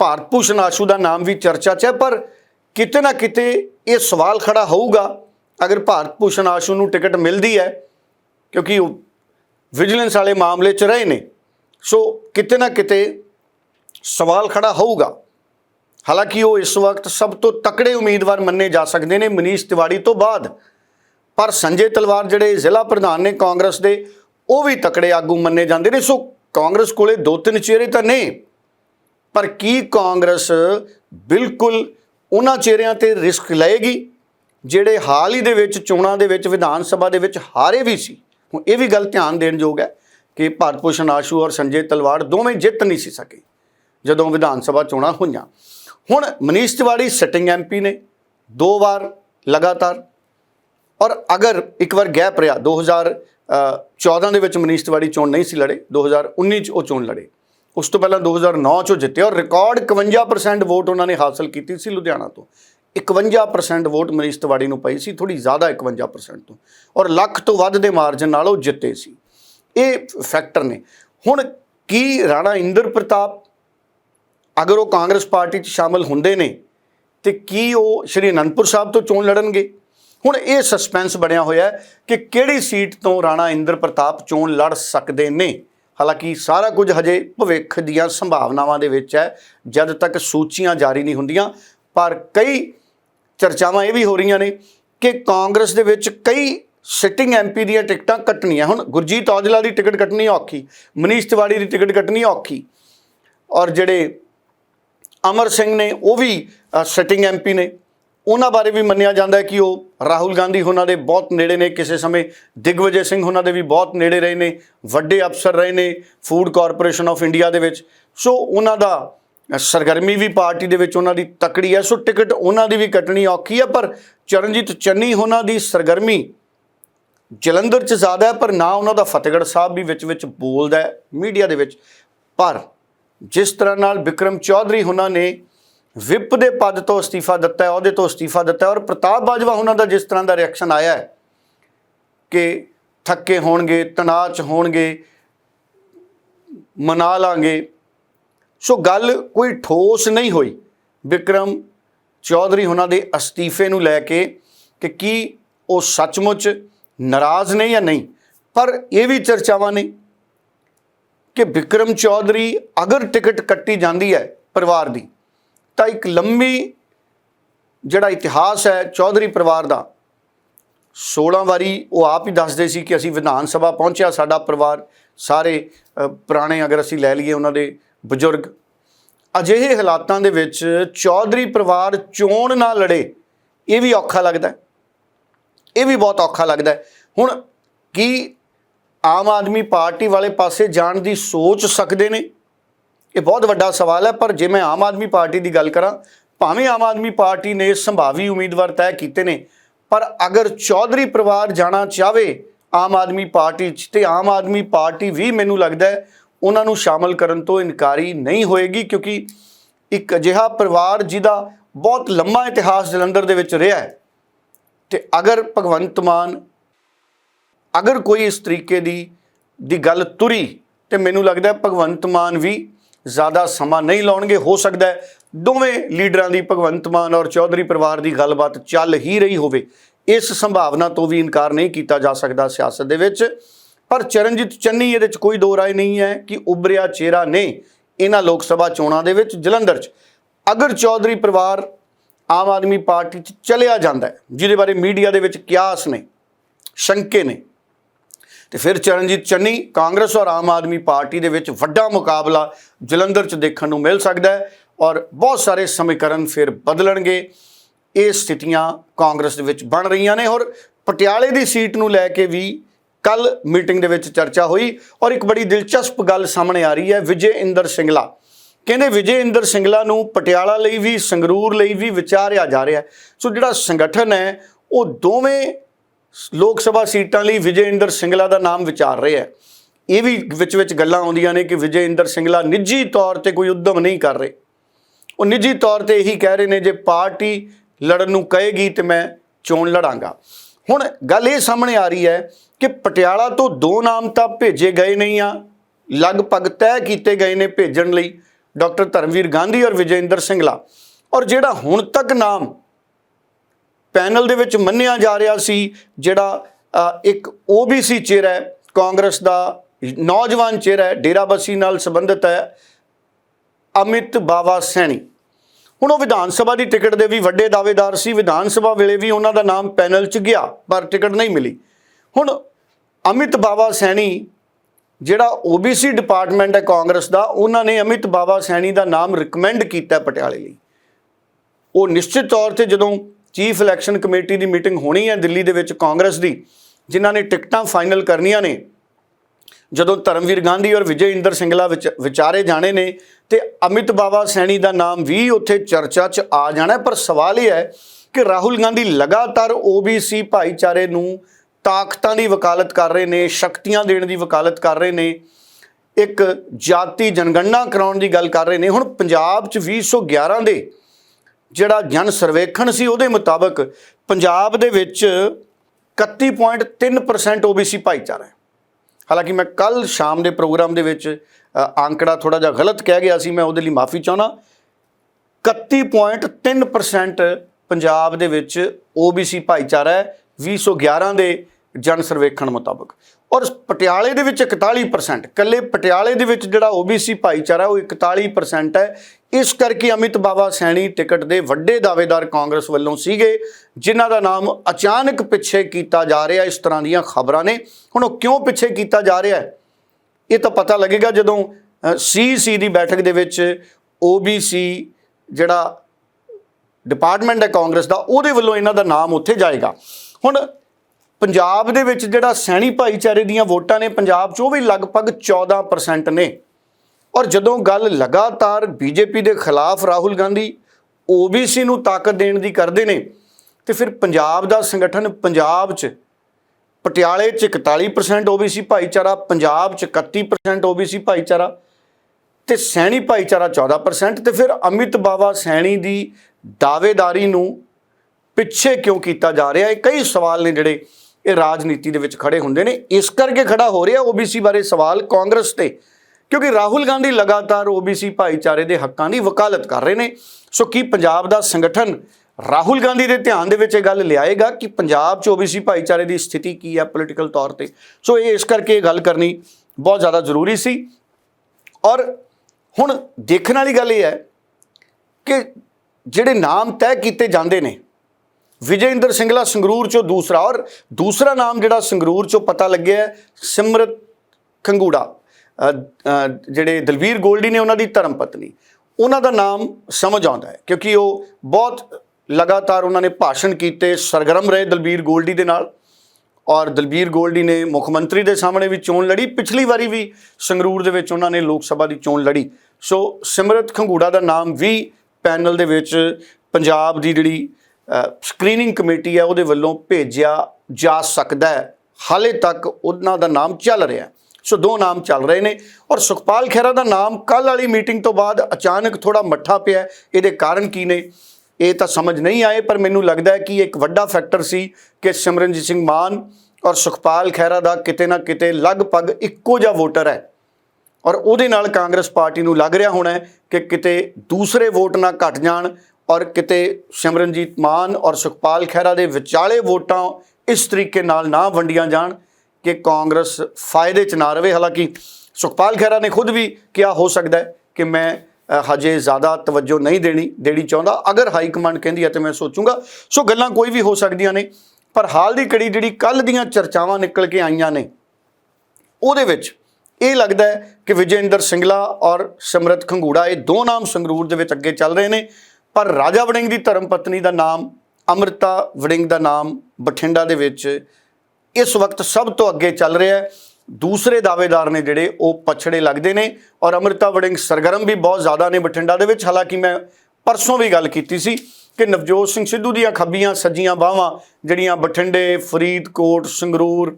ਭਾਰਤ ਭੂਸ਼ਣ ਆਸ਼ੂ ਦਾ ਨਾਮ ਵੀ ਚਰਚਾ 'ਚ ਹੈ, ਪਰ ਕਿਤੇ ਨਾ ਕਿਤੇ ਇਹ ਸਵਾਲ ਖੜਾ ਹੋਊਗਾ, ਅਗਰ ਭਾਰਤ ਭੂਸ਼ਣ ਆਸ਼ੂ ਨੂੰ ਟਿਕਟ ਮਿਲਦੀ ਹੈ, ਕਿਉਂਕਿ ਉਹ ਵਿਜੀਲੈਂਸ ਵਾਲੇ ਮਾਮਲੇ 'ਚ ਰਹੇ ਨੇ, ਸੋ ਕਿਤੇ ਨਾ ਕਿਤੇ ਸਵਾਲ ਖੜਾ ਹੋਊਗਾ। ਹਾਲਾਂਕਿ ਉਹ ਇਸ ਵਕਤ ਸਭ ਤੋਂ ਤਕੜੇ ਉਮੀਦਵਾਰ ਮੰਨੇ ਜਾ ਸਕਦੇ ਨੇ ਮਨੀਸ਼ ਤਿਵਾੜੀ ਤੋਂ ਬਾਅਦ। ਪਰ ਸੰਜੇ ਤਲਵਾਰ ਜਿਹੜੇ ਜ਼ਿਲ੍ਹਾ ਪ੍ਰਧਾਨ ਨੇ ਕਾਂਗਰਸ ਦੇ, ਉਹ ਵੀ ਤਕੜੇ ਆਗੂ ਮੰਨੇ ਜਾਂਦੇ ਨੇ। ਸੋ ਕਾਂਗਰਸ ਕੋਲੇ ਦੋ ਤਿੰਨ ਚਿਹਰੇ ਤਾਂ ਨੇ। ਪਰ ਕੀ ਕਾਂਗਰਸ ਬਿਲਕੁਲ ਉਹਨਾਂ ਚਿਹਰਿਆਂ ਤੇ ਰਿਸਕ ਲਏਗੀ, ਜਿਹੜੇ ਹਾਲ ਹੀ ਦੇ ਵਿੱਚ ਚੋਣਾਂ ਦੇ ਵਿੱਚ, ਵਿਧਾਨ ਸਭਾ ਦੇ ਵਿੱਚ ਹਾਰੇ ਵੀ ਸੀ? ਹੁਣ ਇਹ ਵੀ ਗੱਲ ਧਿਆਨ ਦੇਣ ਯੋਗ ਹੈ ਕਿ ਭਾਰਤ ਭੂਸ਼ਣ ਆਸ਼ੂ ਔਰ ਸੰਜੇ ਤਲਵਾਰ ਦੋਵੇਂ ਜਿੱਤ ਨਹੀਂ ਸੀ ਸਕੇ, ਜਦੋਂ ਵਿਧਾਨ ਸਭਾ ਚੋਣਾਂ ਹੋਈਆਂ। ਹੁਣ ਮਨੀਸ਼ ਤਿਵਾੜੀ ਸਿਟਿੰਗ ਐਮਪੀ ਨੇ, ਦੋ ਵਾਰ ਲਗਾਤਾਰ। ਔਰ ਅਗਰ ਇੱਕ ਵਾਰ ਗੈਪ ਰਿਹਾ 2014 ਦੇ ਵਿੱਚ ਮਨੀਸ਼ ਤਿਵਾੜੀ ਚੋਣ ਨਹੀਂ ਸੀ ਲੜੇ 2019 ਚ ਉਹ ਚੋਣ ਲੜੇ। ਉਸ ਤੋਂ ਪਹਿਲਾਂ 2009 ਚ ਉਹ ਜਿੱਤੇ ਔਰ ਰਿਕਾਰਡ 51% ਵੋਟ ਉਹਨਾਂ ਨੇ ਹਾਸਲ ਕੀਤੀ ਸੀ ਲੁਧਿਆਣਾ ਤੋਂ। 51% ਵੋਟ ਮਨੀਸ਼ ਤਿਵਾੜੀ ਨੂੰ ਪਈ ਸੀ ਥੋੜੀ ਜ਼ਿਆਦਾ 51% ਤੋਂ। ਔਰ ਲੱਖ ਤੋਂ ਵੱਧ ਦੇ ਮਾਰਜਨ ਨਾਲ ਉਹ ਜਿੱਤੇ ਸੀ। ਇਹ ਫੈਕਟਰ ਨੇ। ਹੁਣ ਕੀ ਰਾਣਾ ਇੰਦਰ ਪ੍ਰਤਾਪ ਅਗਰ ਉਹ ਕਾਂਗਰਸ ਪਾਰਟੀ 'ਚ ਸ਼ਾਮਲ ਹੁੰਦੇ ਨੇ, ਤੇ ਕੀ ਉਹ ਸ਼੍ਰੀ ਅਨੰਦਪੁਰ ਸਾਹਿਬ ਤੋਂ ਚੋਣ ਲੜਨਗੇ? ਹੁਣ ਇਹ ਸਸਪੈਂਸ ਬਣਿਆ ਹੋਇਆ ਹੈ ਕਿ ਕਿਹੜੀ ਸੀਟ ਤੋਂ ਰਾਣਾ ਇੰਦਰ ਪ੍ਰਤਾਪ ਚੋਣ ਲੜ ਸਕਦੇ ਨੇ? ਹਾਲਾਂਕਿ ਸਾਰਾ ਕੁਝ ਹਜੇ ਭਵਿੱਖ ਦੀਆਂ ਸੰਭਾਵਨਾਵਾਂ ਦੇ ਵਿੱਚ ਹੈ, ਜਦ ਤੱਕ ਸੂਚੀਆਂ ਜਾਰੀ ਨਹੀਂ ਹੁੰਦੀਆਂ। ਪਰ ਕਈ ਚਰਚਾਵਾਂ ਇਹ ਵੀ ਹੋ ਰਹੀਆਂ ਨੇ ਕਿ ਕਾਂਗਰਸ ਦੇ ਵਿੱਚ ਕਈ ਸਿਟਿੰਗ ਐਮਪੀ ਦੀਆਂ ਟਿਕਟਾਂ ਕੱਟਣੀਆਂ ਹੁਣ ਗੁਰਜੀਤ ਔਜਲਾ ਦੀ ਟਿਕਟ ਕੱਟਣੀ ਔਖੀ, ਮਨੀਸ਼ ਤਿਵਾੜੀ ਦੀ ਟਿਕਟ ਕੱਟਣੀ ਔਖੀ। ਔਰ ਜਿਹੜੇ ਅਮਰ ਸਿੰਘ ਨੇ, ਉਹ ਵੀ ਸਿਟਿੰਗ ਐਮਪੀ ਨੇ। ਉਹਨਾਂ ਬਾਰੇ ਵੀ ਮੰਨਿਆ ਜਾਂਦਾ ਹੈ ਕਿ ਉਹ ਰਾਹੁਲ ਗਾਂਧੀ ਉਹਨਾਂ ਦੇ ਬਹੁਤ ਨੇੜੇ ਨੇ। ਕਿਸੇ ਸਮੇਂ ਦਿਗਵਜੇ ਸਿੰਘ ਉਹਨਾਂ ਦੇ ਵੀ ਬਹੁਤ ਨੇੜੇ ਰਹੇ ਨੇ। ਵੱਡੇ ਅਫਸਰ ਰਹੇ ਨੇ ਫੂਡ ਕਾਰਪੋਰੇਸ਼ਨ ਆਫ ਇੰਡੀਆ ਦੇ ਵਿੱਚ। ਸੋ ਉਹਨਾਂ ਦਾ ਸਰਗਰਮੀ ਵੀ ਪਾਰਟੀ ਦੇ ਵਿੱਚ ਉਹਨਾਂ ਦੀ ਤਕੜੀ ਹੈ। ਸੋ ਟਿਕਟ ਉਹਨਾਂ ਦੀ ਵੀ ਕੱਟਣੀ ਔਖੀ ਹੈ, ਪਰ ਚਰਨਜੀਤ ਚੰਨੀ ਉਹਨਾਂ ਦੀ ਸਰਗਰਮੀ ਜਲੰਧਰ 'ਚ ਜ਼ਿਆਦਾ ਹੈ, ਪਰ ਨਾ ਉਹਨਾਂ ਦਾ ਫਤਿਹਗੜ੍ਹ ਸਾਹਿਬ ਵੀ ਵਿੱਚ ਵਿੱਚ ਬੋਲਦਾ ਹੈ ਮੀਡੀਆ ਦੇ ਵਿੱਚ। ਪਰ ਜਿਸ ਤਰ੍ਹਾਂ ਨਾਲ ਵਿਕਰਮ ਚੌਧਰੀ ਉਹਨਾਂ ਨੇ ਵਿਪ ਦੇ ਪਦ ਤੋਂ ਅਸਤੀਫਾ ਦਿੱਤਾ ਹੈ ਉਹਦੇ ਤੋਂ ਅਸਤੀਫਾ ਦਿੱਤਾ ਹੈ ਔਰ ਪ੍ਰਤਾਪ ਬਾਜਵਾ ਉਹਨਾਂ ਦਾ ਜਿਸ ਤਰ੍ਹਾਂ ਦਾ ਰਿਐਕਸ਼ਨ ਆਇਆ ਹੈ ਕਿ ਥੱਕੇ ਹੋਣਗੇ, ਤਣਾਅ 'ਚ ਹੋਣਗੇ, ਮਨਾ ਲਾਂਗੇ। ਸੋ ਗੱਲ ਕੋਈ ਠੋਸ ਨਹੀਂ ਹੋਈ। ਵਿਕਰਮ ਚੌਧਰੀ ਉਹਨਾਂ ਦੇ ਅਸਤੀਫੇ ਨੂੰ ਲੈ ਕੇ ਕਿ ਕੀ ਉਹ ਸੱਚਮੁੱਚ ਨਾਰਾਜ਼ ਨੇ ਜਾਂ ਨਹੀਂ, ਪਰ ਇਹ ਵੀ ਚਰਚਾਵਾਂ ਨੇ ਕਿ ਵਿਕਰਮ ਚੌਧਰੀ ਅਗਰ ਟਿਕਟ ਕੱਟੀ ਜਾਂਦੀ ਹੈ ਪਰਿਵਾਰ ਦੀ, ਤਾਂ ਇੱਕ ਲੰਮੀ ਜਿਹੜਾ ਇਤਿਹਾਸ ਹੈ ਚੌਧਰੀ ਪਰਿਵਾਰ ਦਾ 16 ਵਾਰੀ ਉਹ ਆਪ ਹੀ ਦੱਸਦੇ ਸੀ ਕਿ ਅਸੀਂ ਵਿਧਾਨ ਸਭਾ ਪਹੁੰਚਿਆ, ਸਾਡਾ ਪਰਿਵਾਰ ਸਾਰੇ ਪੁਰਾਣੇ ਅਗਰ ਅਸੀਂ ਲੈ ਲਈਏ ਉਹਨਾਂ ਦੇ ਬਜ਼ੁਰਗ। ਅਜਿਹੇ ਹਾਲਾਤਾਂ ਦੇ ਵਿੱਚ ਚੌਧਰੀ ਪਰਿਵਾਰ ਚੋਣ ਨਾ ਲੜੇ, ਇਹ ਵੀ ਔਖਾ ਲੱਗਦਾ ਇਹ ਵੀ ਬਹੁਤ ਔਖਾ ਲੱਗਦਾ ਹੁਣ ਕੀ ਆਮ ਆਦਮੀ ਪਾਰਟੀ ਵਾਲੇ ਪਾਸੇ ਜਾਣ ਦੀ ਸੋਚ ਸਕਦੇ ਨੇ? ਇਹ ਬਹੁਤ ਵੱਡਾ ਸਵਾਲ ਹੈ, ਪਰ ਜੇ ਮੈਂ ਆਮ ਆਦਮੀ ਪਾਰਟੀ ਦੀ ਗੱਲ ਕਰਾਂ, ਭਾਵੇਂ ਆਮ ਆਦਮੀ ਪਾਰਟੀ ਨੇ ਸੰਭਾਵੀ ਉਮੀਦਵਾਰ ਤੈਅ ਕੀਤੇ ਨੇ, ਪਰ ਅਗਰ ਚੌਧਰੀ ਪਰਿਵਾਰ ਜਾਣਾ ਚਾਹਵੇ ਆਮ ਆਦਮੀ ਪਾਰਟੀ 'ਚ, ਤੇ ਆਮ ਆਦਮੀ ਪਾਰਟੀ ਵੀ ਮੈਨੂੰ ਲੱਗਦਾ ਉਹਨਾਂ ਨੂੰ ਸ਼ਾਮਲ ਕਰਨ ਤੋਂ ਇਨਕਾਰੀ ਨਹੀਂ ਹੋਏਗੀ, ਕਿਉਂਕਿ ਇੱਕ ਅਜਿਹਾ ਪਰਿਵਾਰ ਜਿਹਦਾ ਬਹੁਤ ਲੰਮਾ ਇਤਿਹਾਸ ਜਲੰਧਰ ਦੇ ਵਿੱਚ ਰਿਹਾ ਹੈ, ਤੇ ਅਗਰ ਭਗਵੰਤ ਮਾਨ ਅਗਰ ਕੋਈ ਇਸ ਤਰੀਕੇ ਦੀ ਦੀ ਗੱਲ ਤੁਰੀ, ਤੇ ਮੈਨੂੰ ਲੱਗਦਾ ਭਗਵੰਤ ਮਾਨ ਵੀ ਜ਼ਿਆਦਾ ਸਮਾਂ ਨਹੀਂ ਲਾਉਣਗੇ, ਹੋ ਸਕਦਾ ਦੋਵੇਂ ਲੀਡਰਾਂ ਦੀ, ਭਗਵੰਤ ਮਾਨ ਔਰ ਚੌਧਰੀ ਪਰਿਵਾਰ ਦੀ ਗੱਲਬਾਤ ਚੱਲ ਹੀ ਰਹੀ ਹੋਵੇ। ਇਸ ਸੰਭਾਵਨਾ ਤੋਂ ਵੀ ਇਨਕਾਰ ਨਹੀਂ ਕੀਤਾ ਜਾ ਸਕਦਾ ਸਿਆਸਤ ਦੇ ਵਿੱਚ। ਪਰ ਚਰਨਜੀਤ ਚੰਨੀ ਇਹਦੇ ਵਿੱਚ ਕੋਈ ਦੋ ਰਾਏ ਨਹੀਂ ਹੈ ਕਿ ਉਭਰਿਆ ਚਿਹਰਾ ਨੇ ਇਹਨਾਂ ਲੋਕ ਸਭਾ ਚੋਣਾਂ ਦੇ ਵਿੱਚ ਜਲੰਧਰ 'ਚ। ਅਗਰ ਚੌਧਰੀ ਪਰਿਵਾਰ ਆਮ ਆਦਮੀ ਪਾਰਟੀ 'ਚ ਚਲਿਆ ਜਾਂਦਾ ਜਿਹਦੇ ਬਾਰੇ ਮੀਡੀਆ ਦੇ ਵਿੱਚ ਕਿਆਸ ਨੇ, ਸ਼ੰਕੇ ਨੇ ਤੇ ਫਿਰ ਚਰਨਜੀਤ ਚੰਨੀ ਕਾਂਗਰਸ ਔਰ ਆਮ ਆਦਮੀ ਪਾਰਟੀ ਦੇ ਵਿੱਚ ਵੱਡਾ ਮੁਕਾਬਲਾ ਜਲੰਧਰ 'ਚ ਦੇਖਣ ਨੂੰ ਮਿਲ ਸਕਦਾ ਹੈ ਔਰ ਬਹੁਤ ਸਾਰੇ ਸਮੀਕਰਨ ਫਿਰ ਬਦਲਣਗੇ। ਇਹ ਸਥਿਤੀਆਂ ਕਾਂਗਰਸ ਦੇ ਵਿੱਚ ਬਣ ਰਹੀਆਂ ਨੇ ਔਰ ਪਟਿਆਲੇ ਦੀ ਸੀਟ ਨੂੰ ਲੈ ਕੇ ਵੀ ਕੱਲ ਮੀਟਿੰਗ ਦੇ ਵਿੱਚ ਚਰਚਾ ਹੋਈ ਔਰ ਇੱਕ ਬੜੀ ਦਿਲਚਸਪ ਗੱਲ ਸਾਹਮਣੇ ਆ ਰਹੀ ਹੈ, ਵਿਜੇ ਇੰਦਰ ਸਿੰਗਲਾ। ਕਹਿੰਦੇ ਵਿਜੇ ਇੰਦਰ ਸਿੰਗਲਾ ਨੂੰ ਪਟਿਆਲਾ ਲਈ ਵੀ, ਸੰਗਰੂਰ ਲਈ ਵੀ ਵਿਚਾਰਿਆ ਜਾ ਰਿਹਾ ਸੋ ਜਿਹੜਾ ਸੰਗਠਨ ਹੈ, ਉਹ ਦੋਵੇਂ ਲੋਕ ਸਭਾ ਸੀਟਾਂ ਲਈ ਵਿਜੇ ਇੰਦਰ ਸਿੰਗਲਾ ਦਾ ਨਾਮ ਵਿਚਾਰ ਰਿਹਾ ਹੈ। ਇਹ ਵੀ ਵਿੱਚ ਵਿੱਚ ਗੱਲਾਂ ਆਉਂਦੀਆਂ ਨੇ ਕਿ ਵਿਜੇ ਇੰਦਰ ਸਿੰਗਲਾ ਨਿੱਜੀ ਤੌਰ ਤੇ ਕੋਈ ਉਦਮ ਨਹੀਂ ਕਰ ਰਹੇ। ਉਹ ਨਿੱਜੀ ਤੌਰ ਤੇ ਇਹੀ ਕਹਿ ਰਹੇ ਨੇ, ਜੇ ਪਾਰਟੀ ਲੜਨ ਨੂੰ ਕਹੇਗੀ ਤੇ ਮੈਂ ਚੋਣ ਲੜਾਂਗਾ। ਹੁਣ ਗੱਲ ਇਹ ਸਾਹਮਣੇ ਆ ਰਹੀ ਹੈ ਕਿ ਪਟਿਆਲਾ ਤੋਂ ਦੋ ਨਾਮ ਤਾਂ ਭੇਜੇ ਗਏ ਨਹੀਂ ਆ, ਲਗਭਗ ਤੈਅ ਕੀਤੇ ਗਏ ਨੇ ਭੇਜਣ ਲਈ ਡਾਕਟਰ ਧਰਮਵੀਰ ਗਾਂਧੀ ਔਰ ਵਿਜੇਂਦਰ ਸਿੰਗਲਾ। ਔਰ ਜਿਹੜਾ ਹੁਣ ਤੱਕ ਨਾਮ ਪੈਨਲ ਦੇ ਵਿੱਚ ਮੰਨਿਆ ਜਾ ਰਿਹਾ ਸੀ ਜਿਹੜਾ ਅ, ਇੱਕ OBC ਚਿਹਰਾ ਹੈ ਕਾਂਗਰਸ ਦਾ ਨੌਜਵਾਨ ਚਿਹਰਾ ਹੈ ਡੇਰਾਬੱਸੀ ਨਾਲ ਸੰਬੰਧਿਤ ਹੈ ਅਮਿਤ ਬਾਵਾ ਸੈਣੀ। ਹੁਣ ਉਹ ਵਿਧਾਨ ਸਭਾ ਦੀ ਟਿਕਟ ਦੇ ਵੀ ਵੱਡੇ ਦਾਅਵੇਦਾਰ ਸੀ ਵਿਧਾਨ ਸਭਾ ਵੇਲੇ ਵੀ ਉਹਨਾਂ ਦਾ ਨਾਮ ਪੈਨਲ 'ਚ ਗਿਆ ਪਰ ਟਿਕਟ ਨਹੀਂ ਮਿਲੀ। ਹੁਣ ਅਮਿਤ ਬਾਵਾ ਸੈਣੀ ਜਿਹੜਾ OBC ਡਿਪਾਰਟਮੈਂਟ ਹੈ ਕਾਂਗਰਸ ਦਾ ਉਹਨਾਂ ਨੇ ਅਮਿਤ ਬਾਵਾ ਸੈਣੀ ਦਾ ਨਾਮ ਰეკਮੈਂਡ ਕੀਤਾ ਪਟਿਆਲੇ ਲਈ। ਉਹ ਨਿਸ਼ਚਿਤ ਤੌਰ ਤੇ ਜਦੋਂ ਚੀਫ ਇਲੈਕਸ਼ਨ ਕਮੇਟੀ ਦੀ ਮੀਟਿੰਗ ਹੋਣੀ ਹੈ ਦਿੱਲੀ ਦੇ ਵਿੱਚ ਕਾਂਗਰਸ ਦੀ, ਜਿਨ੍ਹਾਂ ਨੇ ਟਿਕਟਾਂ ਫਾਈਨਲ ਕਰਨੀਆਂ ਨੇ। ਜਦੋਂ ਧਰਮਵੀਰ ਗਾਂਧੀ ਔਰ ਵਿਜੇ ਇੰਦਰ ਸਿੰਗਲਾ ਵਿੱਚ ਵਿਚਾਰੇ ਜਾਣੇ ਨੇ ਤੇ ਅਮਿਤ ਬਾਵਾ ਸੈਣੀ ਦਾ ਨਾਮ ਵੀ ਉੱਥੇ ਚਰਚਾ 'ਚ ਆ ਜਾਣਾ ਪਰ ਸਵਾਲ ਇਹ ਹੈ ਕਿ ਰਾਹੁਲ ਗਾਂਧੀ ਲਗਾਤਾਰ OBC ਭਾਈਚਾਰੇ ਨੂੰ ਤਾਕਤਾਂ ਦੀ ਵਕਾਲਤ ਕਰ ਰਹੇ ਨੇ, ਸ਼ਕਤੀਆਂ ਦੇਣ ਦੀ ਵਕਾਲਤ ਕਰ ਰਹੇ ਨੇ, ਇੱਕ ਜਾਤੀ ਜਨਗਣਨਾ ਕਰਾਉਣ ਦੀ ਗੱਲ ਕਰ ਰਹੇ ਨੇ। ਹੁਣ ਪੰਜਾਬ 'ਚ 2011 ਦੇ ਜਿਹੜਾ ਜਨ ਸਰਵੇਖਣ ਸੀ ਉਹਦੇ ਮੁਤਾਬਕ ਪੰਜਾਬ ਦੇ ਵਿੱਚ 31.3% OBC ਭਾਈਚਾਰਾ ਹੈ। ਹਾਲਾਂਕਿ ਮੈਂ ਕੱਲ ਸ਼ਾਮ ਦੇ ਪ੍ਰੋਗਰਾਮ ਦੇ ਵਿੱਚ ਅ, ਆંકੜਾ ਥੋੜਾ ਜਿਹਾ ਗਲਤ ਕਹਿ ਗਿਆ ਸੀ ਮੈਂ ਉਹਦੇ ਲਈ ਮਾਫੀ ਚਾਹਣਾ 31.3% ਪੰਜਾਬ ਦੇ ਵਿੱਚ OBC ਭਾਈਚਾਰਾ ਹੈ 2011 ਦੇ ਜਨ ਸਰਵੇਖਣ ਮੁਤਾਬਕ। ਔਰ ਪਟਿਆਲੇ ਦੇ ਵਿੱਚ 41% ਕੱਲੇ ਪਟਿਆਲੇ ਦੇ ਵਿੱਚ ਜਿਹੜਾ OBC ਭਾਈਚਾਰਾ ਉਹ 41% ਹੈ। ਇਸ ਕਰਕੇ ਅਮਿਤ ਬਾਵਾ ਸੈਣੀ ਟਿਕਟ ਦੇ ਵੱਡੇ ਦਾਅਵੇਦਾਰ ਕਾਂਗਰਸ ਵੱਲੋਂ ਸੀਗੇ, ਜਿਨ੍ਹਾਂ ਦਾ ਨਾਮ ਅਚਾਨਕ ਪਿੱਛੇ ਕੀਤਾ ਜਾ ਰਿਹਾ, ਇਸ ਤਰ੍ਹਾਂ ਦੀਆਂ ਖਬਰਾਂ ਨੇ। ਹੁਣ ਉਹ ਕਿਉਂ ਪਿੱਛੇ ਕੀਤਾ ਜਾ ਰਿਹਾ ਇਹ ਤਾਂ ਪਤਾ ਲੱਗੇਗਾ ਜਦੋਂ ਸੀਸੀ ਦੀ ਬੈਠਕ ਦੇ ਵਿੱਚ OBC ਜਿਹੜਾ ਡਿਪਾਰਟਮੈਂਟ ਹੈ ਕਾਂਗਰਸ ਦਾ, ਉਹਦੇ ਵੱਲੋਂ ਇਹਨਾਂ ਦਾ ਨਾਮ ਉੱਥੇ ਜਾਏਗਾ। ਹੁਣ ਪੰਜਾਬ ਦੇ ਵਿੱਚ ਜਿਹੜਾ ਸੈਣੀ ਭਾਈਚਾਰੇ ਦੀਆਂ ਵੋਟਾਂ ਨੇ, ਪੰਜਾਬ 'ਚ ਉਹ ਵੀ ਲਗਭਗ 14% ਨੇ। ਔਰ ਜਦੋਂ ਗੱਲ ਲਗਾਤਾਰ ਬੀਜੇਪੀ ਦੇ ਖਿਲਾਫ ਰਾਹੁਲ ਗਾਂਧੀ OBC ਨੂੰ ਤਾਕਤ ਦੇਣ ਦੀ ਕਰਦੇ ਨੇ, ਤੇ ਫਿਰ ਪੰਜਾਬ ਦਾ ਸੰਗਠਨ ਪੰਜਾਬ 'ਚ ਪਟਿਆਲੇ 'ਚ 41% OBC ਭਾਈਚਾਰਾ, ਪੰਜਾਬ 'ਚ 31% OBC ਭਾਈਚਾਰਾ, ਤੇ ਸੈਣੀ ਭਾਈਚਾਰਾ 14% ਤੇ ਫਿਰ ਅਮਿਤ ਬਾਵਾ ਸੈਣੀ ਦੀ ਦਾਅਵੇਦਾਰੀ ਨੂੰ ਪਿੱਛੇ ਕਿਉਂ ਕੀਤਾ ਜਾ ਰਿਹਾ? ਹੈ ਕਈ ਸਵਾਲ ਨੇ ਜਿਹੜੇ ਇਹ ਰਾਜਨੀਤੀ ਦੇ ਵਿੱਚ ਖੜੇ ਹੁੰਦੇ ਨੇ। ਇਸ ਕਰਕੇ ਖੜਾ ਹੋ ਰਿਹਾ OBC ਬਾਰੇ ਸਵਾਲ ਕਾਂਗਰਸ ਤੇ। ਕਿਉਂਕਿ ਰਾਹੁਲ ਗਾਂਧੀ ਲਗਾਤਾਰ OBC ਭਾਈਚਾਰੇ ਦੇ ਹੱਕਾਂ ਦੀ ਵਕਾਲਤ ਕਰ ਰਹੇ ਨੇ। ਸੋ ਕੀ ਪੰਜਾਬ ਦਾ ਸੰਗਠਨ ਰਾਹੁਲ ਗਾਂਧੀ ਦੇ ਧਿਆਨ ਦੇ ਵਿੱਚ ਇਹ ਗੱਲ ਲਿਆਏਗਾ ਕਿ ਪੰਜਾਬ 'ਚ OBC ਭਾਈਚਾਰੇ ਦੀ ਸਥਿਤੀ ਕੀ ਹੈ ਪੋਲੀਟੀਕਲ ਤੌਰ ਤੇ? ਸੋ ਇਹ ਇਸ ਕਰਕੇ ਇਹ ਗੱਲ ਕਰਨੀ ਬਹੁਤ ਜ਼ਿਆਦਾ ਜ਼ਰੂਰੀ ਸੀ। ਔਰ ਹੁਣ ਦੇਖਣ ਵਾਲੀ ਗੱਲ ਇਹ ਹੈ ਕਿ ਜਿਹੜੇ ਨਾਮ ਤੈਅ ਕੀਤੇ ਜਾਂਦੇ ਨੇ, ਵਿਜੇ ਇੰਦਰ ਸਿੰਗਲਾ ਸੰਗਰੂਰ ਚੋਂ ਦੂਸਰਾ ਔਰ ਦੂਸਰਾ ਨਾਮ ਜਿਹੜਾ ਸੰਗਰੂਰ ਚੋਂ ਪਤਾ ਲੱਗਿਆ ਸਿਮਰਤ ਖੰਗੂੜਾ। ਜਿਹੜੇ ਦਲਵੀਰ ਗੋਲਡੀ ਨੇ ਉਹਨਾਂ ਦੀ ਧਰਮ ਪਤਨੀ, ਉਹਨਾਂ ਦਾ ਨਾਮ ਸਮਝ ਆਉਂਦਾ ਹੈ, ਕਿਉਂਕਿ ਉਹ ਬਹੁਤ ਲਗਾਤਾਰ ਉਹਨਾਂ ਨੇ ਭਾਸ਼ਣ ਕੀਤੇ, ਸਰਗਰਮ ਰਹੇ ਦਲਬੀਰ ਗੋਲਡੀ ਦੇ ਨਾਲ ਔਰ ਦਲਬੀਰ ਗੋਲਡੀ ਨੇ ਮੁੱਖ ਮੰਤਰੀ ਦੇ ਸਾਹਮਣੇ ਵੀ ਚੋਣ ਲੜੀ, ਪਿਛਲੀ ਵਾਰੀ ਵੀ ਸੰਗਰੂਰ ਦੇ ਵਿੱਚ ਉਹਨਾਂ ਨੇ ਲੋਕ ਸਭਾ ਦੀ ਚੋਣ ਲੜੀ। ਸੋ ਸਿਮਰਤ ਖੰਗੂੜਾ ਦਾ ਨਾਮ ਵੀ ਪੈਨਲ ਦੇ ਵਿੱਚ ਪੰਜਾਬ ਦੀ ਜਿਹੜੀ ਸਕਰੀਨਿੰਗ ਕਮੇਟੀ ਹੈ, ਉਹਦੇ ਵੱਲੋਂ ਭੇਜਿਆ ਜਾ ਸਕਦਾ ਹੈ। ਹਾਲੇ ਤੱਕ ਉਹਨਾਂ ਦਾ ਨਾਮ ਚੱਲ ਰਿਹਾ ਹੈ। ਸੋ ਦੋ ਨਾਮ ਚੱਲ ਰਹੇ ਨੇ ਔਰ ਸੁਖਪਾਲ ਖਹਿਰਾ ਦਾ ਨਾਮ ਕੱਲ ਵਾਲੀ ਮੀਟਿੰਗ ਤੋਂ ਬਾਅਦ ਅਚਾਨਕ ਥੋੜਾ ਮੱਠਾ ਪਿਆ ਇਹਦੇ ਕਾਰਨ ਕੀ ਨੇ? ਇਹ ਤਾਂ ਸਮਝ ਨਹੀਂ ਆਏ, ਪਰ ਮੈਨੂੰ ਲੱਗਦਾ ਹੈ ਕਿ ਇੱਕ ਵੱਡਾ ਫੈਕਟਰ ਸੀ ਕਿ ਸਿਮਰਨਜੀਤ ਸਿੰਘ ਮਾਨ ਔਰ ਸੁਖਪਾਲ ਖਹਿਰਾ ਦਾ ਕਿਤੇ ਨਾ ਕਿਤੇ ਲਗਭਗ ਇੱਕੋ ਜਿਹਾ ਵੋਟਰ ਹੈ। ਔਰ ਉਹਦੇ ਨਾਲ ਕਾਂਗਰਸ ਪਾਰਟੀ ਨੂੰ ਲੱਗ ਰਿਹਾ ਹੋਣਾ ਕਿ ਕਿਤੇ ਦੂਸਰੇ ਵੋਟ ਨਾ ਘਟ ਜਾਣ ਔਰ ਕਿਤੇ ਸਿਮਰਨਜੀਤ ਮਾਨ ਔਰ ਸੁਖਪਾਲ ਖਹਿਰਾ ਦੇ ਵਿਚਾਲੇ ਵੋਟਾਂ ਇਸ ਤਰੀਕੇ ਨਾਲ ਨਾ ਵੰਡੀਆਂ ਜਾਣ। ਕਿ ਕਾਂਗਰਸ ਫਾਇਦੇ 'ਚ ਨਾ ਰਵੇ। ਹਾਲਾਂਕਿ ਸੁਖਪਾਲ ਖਹਿਰਾ ਨੇ ਖੁਦ ਵੀ ਕਿਹਾ, ਹੋ ਸਕਦਾ ਹੈ ਕਿ ਮੈਂ ਹਜੇ ਜ਼ਿਆਦਾ ਤਵੱਜੋ ਨਹੀਂ ਦੇਣੀ ਦੇਣੀ ਚਾਹੁੰਦਾ। ਅਗਰ ਹਾਈ ਕਮਾਂਡ ਕਹਿੰਦੀ ਹੈ ਤੇ ਮੈਂ ਸੋਚੂੰਗਾ। ਸੋ ਗੱਲਾਂ ਕੋਈ ਵੀ ਹੋ ਸਕਦੀਆਂ ਨੇ, ਪਰ ਹਾਲ ਦੀ ਕੜੀ ਜਿਹੜੀ ਕੱਲ ਦੀਆਂ ਚਰਚਾਵਾਂ ਨਿਕਲ ਕੇ ਆਈਆਂ ਨੇ, ਉਹਦੇ ਵਿੱਚ ਇਹ ਲੱਗਦਾ ਹੈ ਕਿ ਵਿਜੇਂਦਰ ਸਿੰਗਲਾ ਔਰ ਸਿਮਰਤ ਖੰਗੂੜਾ, ਇਹ ਦੋ ਨਾਮ ਸੰਗਰੂਰ ਦੇ ਵਿੱਚ ਅੱਗੇ ਚੱਲ ਰਹੇ ਨੇ। ਪਰ ਰਾਜਾ ਵੜਿੰਗ ਦੀ ਧਰਮ ਪਤਨੀ ਦਾ ਨਾਮ, ਅੰਮ੍ਰਿਤਾ ਵੜਿੰਗ ਦਾ ਨਾਮ ਬਠਿੰਡਾ ਦੇ ਵਿੱਚ ਇਸ ਵਕਤ ਸਭ ਤੋਂ ਅੱਗੇ ਚੱਲ ਰਿਹਾ ਹੈ। ਦੂਸਰੇ ਦਾਅਵੇਦਾਰ ਨੇ ਜਿਹੜੇ ਉਹ ਪਛੜੇ ਲੱਗਦੇ ਨੇ ਔਰ ਅੰਮ੍ਰਿਤਾ ਵੜਿੰਗ ਸਰਗਰਮ ਵੀ ਬਹੁਤ ਜ਼ਿਆਦਾ ਨੇ ਬਠਿੰਡਾ ਦੇ ਵਿੱਚ। ਹਾਲਾਂਕਿ ਮੈਂ ਪਰਸੋਂ ਵੀ ਗੱਲ ਕੀਤੀ ਸੀ ਕਿ ਨਵਜੋਤ ਸਿੰਘ ਸਿੱਧੂ ਦੀਆਂ ਖੱਬੀਆਂ ਸੱਜੀਆਂ ਬਾਹਾਂ ਜਿਹੜੀਆਂ ਬਠਿੰਡੇ, ਫਰੀਦਕੋਟ, ਸੰਗਰੂਰ,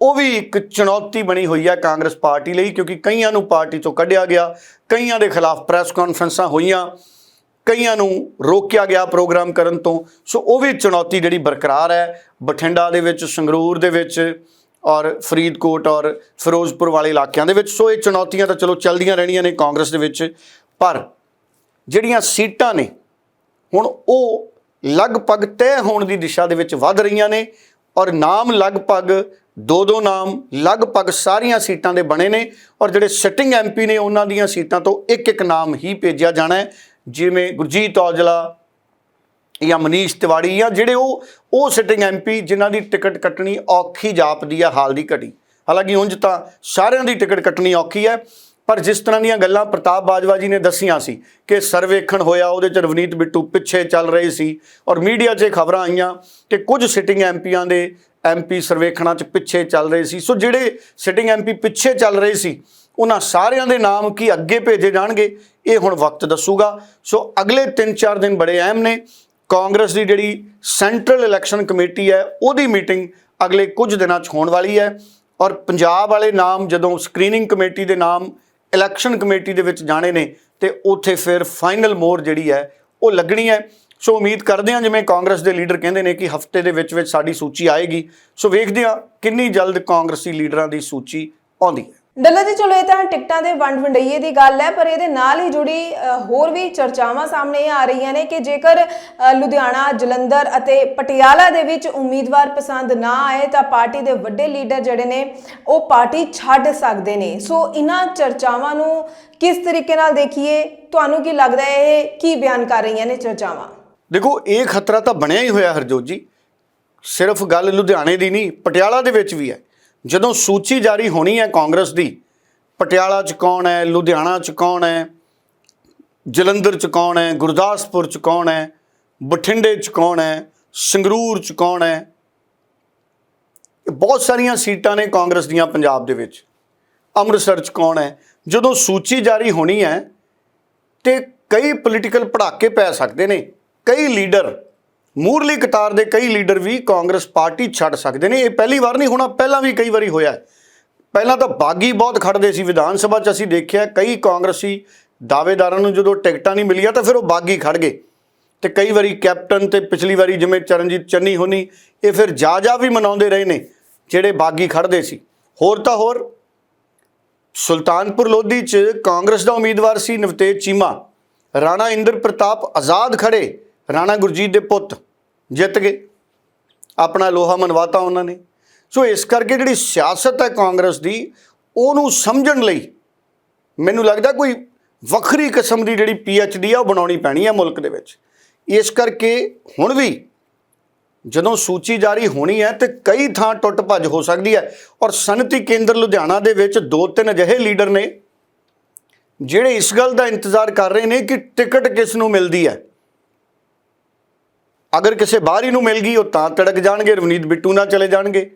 ਉਹ ਵੀ ਇੱਕ ਚੁਣੌਤੀ ਬਣੀ ਹੋਈ ਹੈ ਕਾਂਗਰਸ ਪਾਰਟੀ ਲਈ ਕਿਉਂਕਿ ਕਈਆਂ ਨੂੰ ਪਾਰਟੀ ਤੋਂ ਕੱਢਿਆ ਗਿਆ, ਕਈਆਂ ਦੇ ਖਿਲਾਫ ਪ੍ਰੈਸ ਕਾਨਫਰੰਸਾਂ ਹੋਈਆਂ। ਕਈਆਂ ਨੂੰ ਰੋਕਿਆ ਗਿਆ ਪ੍ਰੋਗਰਾਮ ਕਰਨ ਤੋਂ। ਸੋ ਉਹ ਵੀ ਚੁਣੌਤੀ ਜਿਹੜੀ ਬਰਕਰਾਰ ਹੈ। ਬਠਿੰਡਾ ਦੇ ਵਿੱਚ, ਸੰਗਰੂਰ ਦੇ ਵਿੱਚ ਔਰ ਫਰੀਦਕੋਟ ਔਰ ਫਿਰੋਜ਼ਪੁਰ ਵਾਲੇ ਇਲਾਕਿਆਂ ਦੇ ਵਿੱਚ। ਸੋ ਇਹ ਚੁਣੌਤੀਆਂ ਤਾਂ ਚਲੋ ਚੱਲਦੀਆਂ ਰਹਿਣੀਆਂ ਨੇ ਕਾਂਗਰਸ ਦੇ ਵਿੱਚ। ਪਰ ਜਿਹੜੀਆਂ ਸੀਟਾਂ ਨੇ, ਹੁਣ ਉਹ ਲਗਭਗ ਤੈਅ ਹੋਣ ਦੀ ਦਿਸ਼ਾ ਦੇ ਵਿੱਚ ਵੱਧ ਰਹੀਆਂ ਨੇ ਔਰ ਨਾਮ ਲਗਭਗ ਦੋ ਦੋ ਨਾਮ ਲਗਭਗ ਸਾਰੀਆਂ ਸੀਟਾਂ ਦੇ ਬਣੇ ਨੇ। ਔਰ ਜਿਹੜੇ ਸਿਟਿੰਗ ਐਮਪੀ ਨੇ, ਉਹਨਾਂ ਦੀਆਂ ਸੀਟਾਂ ਤੋਂ ਇੱਕ ਇੱਕ ਨਾਮ ਹੀ ਭੇਜਿਆ ਜਾਣਾ ਹੈ। ਜਿਵੇਂ ਗੁਰਜੀਤ ਔਜਲਾ ਜਾਂ ਮਨੀਸ਼ ਤਿਵਾੜੀ ਜਾਂ ਜਿਹੜੇ ਉਹ ਉਹ ਸਿਟਿੰਗ ਐਮਪੀ ਜਿਨ੍ਹਾਂ ਦੀ ਟਿਕਟ ਕੱਟਣੀ ਔਖੀ ਜਾਪਦੀ ਆ ਹਾਲ ਦੀ ਘੜੀ। ਹਾਲਾਂਕਿ ਉਂਝ ਤਾਂ ਸਾਰਿਆਂ ਦੀ ਟਿਕਟ ਕੱਟਣੀ ਔਖੀ ਹੈ, ਪਰ ਜਿਸ ਤਰ੍ਹਾਂ ਦੀਆਂ ਗੱਲਾਂ ਪ੍ਰਤਾਪ ਬਾਜਵਾ ਜੀ ਨੇ ਦੱਸੀਆਂ ਸੀ ਕਿ ਸਰਵੇਖਣ ਹੋਇਆ, ਉਹਦੇ ਚ ਰਵਨੀਤ ਬਿੱਟੂ ਪਿੱਛੇ ਚੱਲ ਰਹੇ ਸੀ ਔਰ ਮੀਡੀਆ 'ਚ ਖਬਰਾਂ ਆਈਆਂ ਕਿ ਕੁਝ ਸਿਟਿੰਗ ਐਮਪੀਆਂ ਦੇ ਐਮਪੀ ਸਰਵੇਖਣਾਂ 'ਚ ਪਿੱਛੇ ਚੱਲ ਰਹੇ ਸੀ। ਸੋ ਜਿਹੜੇ ਸਿਟਿੰਗ ਐਮਪੀ ਪਿੱਛੇ ਚੱਲ ਰਹੇ ਸੀ ਉਹਨਾਂ ਸਾਰਿਆਂ ਦੇ ਨਾਮ ਕੀ ਅੱਗੇ ਭੇਜੇ ਜਾਣਗੇ, ਇਹ ਹੁਣ ਵਕਤ ਦੱਸੂਗਾ। ਸੋ ਅਗਲੇ 3-4 ਦਿਨ ਬੜੇ ਅਹਿਮ ਨੇ। ਕਾਂਗਰਸ ਦੀ ਜਿਹੜੀ ਸੈਂਟਰਲ ਇਲੈਕਸ਼ਨ ਕਮੇਟੀ ਹੈ, ਉਹਦੀ ਮੀਟਿੰਗ ਅਗਲੇ ਕੁਝ ਦਿਨਾਂ 'ਚ ਹੋਣ ਵਾਲੀ ਹੈ। ਔਰ ਪੰਜਾਬ ਵਾਲੇ ਨਾਮ ਜਦੋਂ ਸਕਰੀਨਿੰਗ ਕਮੇਟੀ ਦੇ ਨਾਮ ਇਲੈਕਸ਼ਨ ਕਮੇਟੀ ਦੇ ਵਿੱਚ ਜਾਣੇ ਨੇ, ਤੇ ਉੱਥੇ ਫਿਰ ਫਾਈਨਲ ਮੋਰ ਜਿਹੜੀ ਹੈ, ਉਹ ਲੱਗਣੀ ਹੈ। ਸੋ ਉਮੀਦ ਕਰਦੇ ਹਾਂ, ਜਿਵੇਂ ਕਾਂਗਰਸ ਦੇ ਲੀਡਰ ਕਹਿੰਦੇ ਨੇ ਕਿ ਹਫ਼ਤੇ ਦੇ ਵਿੱਚ ਵਿੱਚ ਸਾਡੀ ਸੂਚੀ ਆਏਗੀ। ਸੋ ਵੇਖਦੇ ਹਾਂ ਕਿੰਨੀ ਜਲਦ ਕਾਂਗਰਸੀ ਲੀਡਰਾਂ ਦੀ ਸੂਚੀ ਆਉਂਦੀ ਹੈ। ਡੱਲਾ ਜੀ, ਚਲੋ ਇਹ ਤਾਂ ਟਿਕਟਾਂ ਦੇ ਵੰਡ ਵੰਡਈਏ ਦੀ ਗੱਲ ਹੈ, ਪਰ ਇਹਦੇ ਨਾਲ ਹੀ ਜੁੜੀ ਹੋਰ ਵੀ ਚਰਚਾਵਾਂ ਸਾਹਮਣੇ ਆ ਰਹੀਆਂ ਨੇ ਕਿ ਜੇਕਰ ਲੁਧਿਆਣਾ, ਜਲੰਧਰ ਅਤੇ ਪਟਿਆਲਾ ਦੇ ਵਿੱਚ ਉਮੀਦਵਾਰ ਪਸੰਦ ਨਾ ਆਏ, ਤਾਂ ਪਾਰਟੀ ਦੇ ਵੱਡੇ ਲੀਡਰ ਜਿਹੜੇ ਨੇ, ਉਹ ਪਾਰਟੀ ਛੱਡ ਸਕਦੇ ਨੇ। ਸੋ ਇਹਨਾਂ ਚਰਚਾਵਾਂ ਨੂੰ ਕਿਸ ਤਰੀਕੇ ਨਾਲ ਦੇਖੀਏ? ਤੁਹਾਨੂੰ ਕੀ ਲੱਗਦਾ ਹੈ, ਇਹ ਕੀ ਬਿਆਨ ਕਰ ਰਹੀਆਂ ਨੇ ਚਰਚਾਵਾਂ? ਦੇਖੋ, ਇਹ ਖਤਰਾ ਤਾਂ ਬਣਿਆ ਹੀ ਹੋਇਆ ਹਰਜੋਤ ਜੀ। ਸਿਰਫ ਗੱਲ ਲੁਧਿਆਣੇ ਦੀ ਨਹੀਂ, ਪਟਿਆਲਾ ਦੇ ਵਿੱਚ ਵੀ ਹੈ। ਜਦੋਂ ਸੂਚੀ ਜਾਰੀ ਹੋਣੀ ਹੈ ਕਾਂਗਰਸ ਦੀ, ਪਟਿਆਲਾ 'ਚ ਕੌਣ ਹੈ, ਲੁਧਿਆਣਾ 'ਚ ਕੌਣ ਹੈ, ਜਲੰਧਰ 'ਚ ਕੌਣ ਹੈ, ਗੁਰਦਾਸਪੁਰ 'ਚ ਕੌਣ ਹੈ, ਬਠਿੰਡੇ 'ਚ ਕੌਣ ਹੈ, ਸੰਗਰੂਰ 'ਚ ਕੌਣ ਹੈ, ਇਹ ਬਹੁਤ ਸਾਰੀਆਂ ਸੀਟਾਂ ਨੇ ਕਾਂਗਰਸ ਦੀਆਂ ਪੰਜਾਬ ਦੇ ਵਿੱਚ। ਅੰਮ੍ਰਿਤਸਰ 'ਚ ਕੌਣ ਹੈ? ਜਦੋਂ ਸੂਚੀ ਜਾਰੀ ਹੋਣੀ ਹੈ, ਤੇ ਕਈ ਪੋਲੀਟੀਕਲ ਪੜਾਕੇ ਪੈ ਸਕਦੇ ਨੇ, ਕਈ ਲੀਡਰ ਮੂਰਲੀ ਕਤਾਰ ਦੇ ਕਈ ਲੀਡਰ ਵੀ ਕਾਂਗਰਸ ਪਾਰਟੀ ਛੱਡ ਸਕਦੇ ਨੇ। ਇਹ ਪਹਿਲੀ ਵਾਰ ਨਹੀਂ ਹੋਣਾ, ਪਹਿਲਾਂ ਵੀ ਕਈ ਵਾਰੀ ਹੋਇਆ ਪਹਿਲਾਂ ਤਾਂ ਬਾਗੀ ਬਹੁਤ ਖੜਦੇ ਸੀ ਵਿਧਾਨ ਸਭਾ 'ਚ। ਅਸੀਂ ਦੇਖਿਆ ਕਈ ਕਾਂਗਰਸੀ ਦਾਅਵੇਦਾਰਾਂ ਨੂੰ ਜਦੋਂ ਟਿਕਟਾਂ ਨਹੀਂ ਮਿਲੀਆਂ ਤਾਂ ਫਿਰ ਉਹ ਬਾਗੀ ਖੜ ਗਏ। ਤੇ ਕਈ ਵਾਰੀ ਕੈਪਟਨ ਤੇ ਪਿਛਲੀ ਵਾਰੀ ਜਿਵੇਂ ਚਰਨਜੀਤ ਚੰਨੀ ਹੋਣੀ, ਇਹ ਫਿਰ ਜਾ ਜਾ ਵੀ ਮਨਾਉਂਦੇ ਰਹੇ ਨੇ, ਜਿਹੜੇ ਬਾਗੀ ਖੜਦੇ ਸੀ। ਹੋਰ ਤਾਂ ਹੋਰ, ਸੁਲਤਾਨਪੁਰ ਲੋਧੀ 'ਚ ਕਾਂਗਰਸ ਦਾ ਉਮੀਦਵਾਰ ਸੀ ਨਵਤੇਜ ਚੀਮਾ। ਰਾਣਾ ਇੰਦਰ ਪ੍ਰਤਾਪ ਆਜ਼ਾਦ ਖੜੇ, ਰਾਣਾ ਗੁਰਜੀਤ ਦੇ ਪੁੱਤ। ਜਿੱਤ ਗਏ। ਆਪਣਾ ਲੋਹਾ ਮਨਵਾਤਾ ਉਹਨਾਂ ਨੇ। ਸੋ ਇਸ ਕਰਕੇ ਜਿਹੜੀ ਸਿਆਸਤ ਹੈ ਕਾਂਗਰਸ ਦੀ, ਉਹਨੂੰ ਸਮਝਣ ਲਈ ਮੈਨੂੰ ਲੱਗਦਾ ਕੋਈ ਵੱਖਰੀ ਕਿਸਮ ਦੀ ਜਿਹੜੀ ਪੀ ਐੱਚ ਡੀ ਆ, ਉਹ ਬਣਾਉਣੀ ਪੈਣੀ ਹੈ ਮੁਲਕ ਦੇ ਵਿੱਚ। ਇਸ ਕਰਕੇ ਹੁਣ ਵੀ ਜਦੋਂ ਸੂਚੀ ਜਾਰੀ ਹੋਣੀ ਹੈ ਤੇ ਕਈ ਥਾਂ ਟੁੱਟ ਭੱਜ ਹੋ ਸਕਦੀ ਹੈ। ਔਰ ਸਨਅਤੀ ਕੇਂਦਰ ਲੁਧਿਆਣਾ ਦੇ ਵਿੱਚ ਦੋ ਤਿੰਨ ਅਜਿਹੇ ਲੀਡਰ ਨੇ, ਜਿਹੜੇ ਇਸ ਗੱਲ ਦਾ ਇੰਤਜ਼ਾਰ ਕਰ ਰਹੇ ਨੇ ਕਿ ਟਿਕਟ ਕਿਸ ਨੂੰ ਮਿਲਦੀ ਹੈ। ਅਗਰ ਕਿਸੇ ਬਾਹਰੀ ਨੂੰ ਮਿਲ ਗਈ ਉਹ ਤਾਂ ਤੜਕ ਜਾਣਗੇ, ਰਵਨੀਤ ਬਿੱਟੂ ਨਾਲ ਚਲੇ ਜਾਣਗੇ।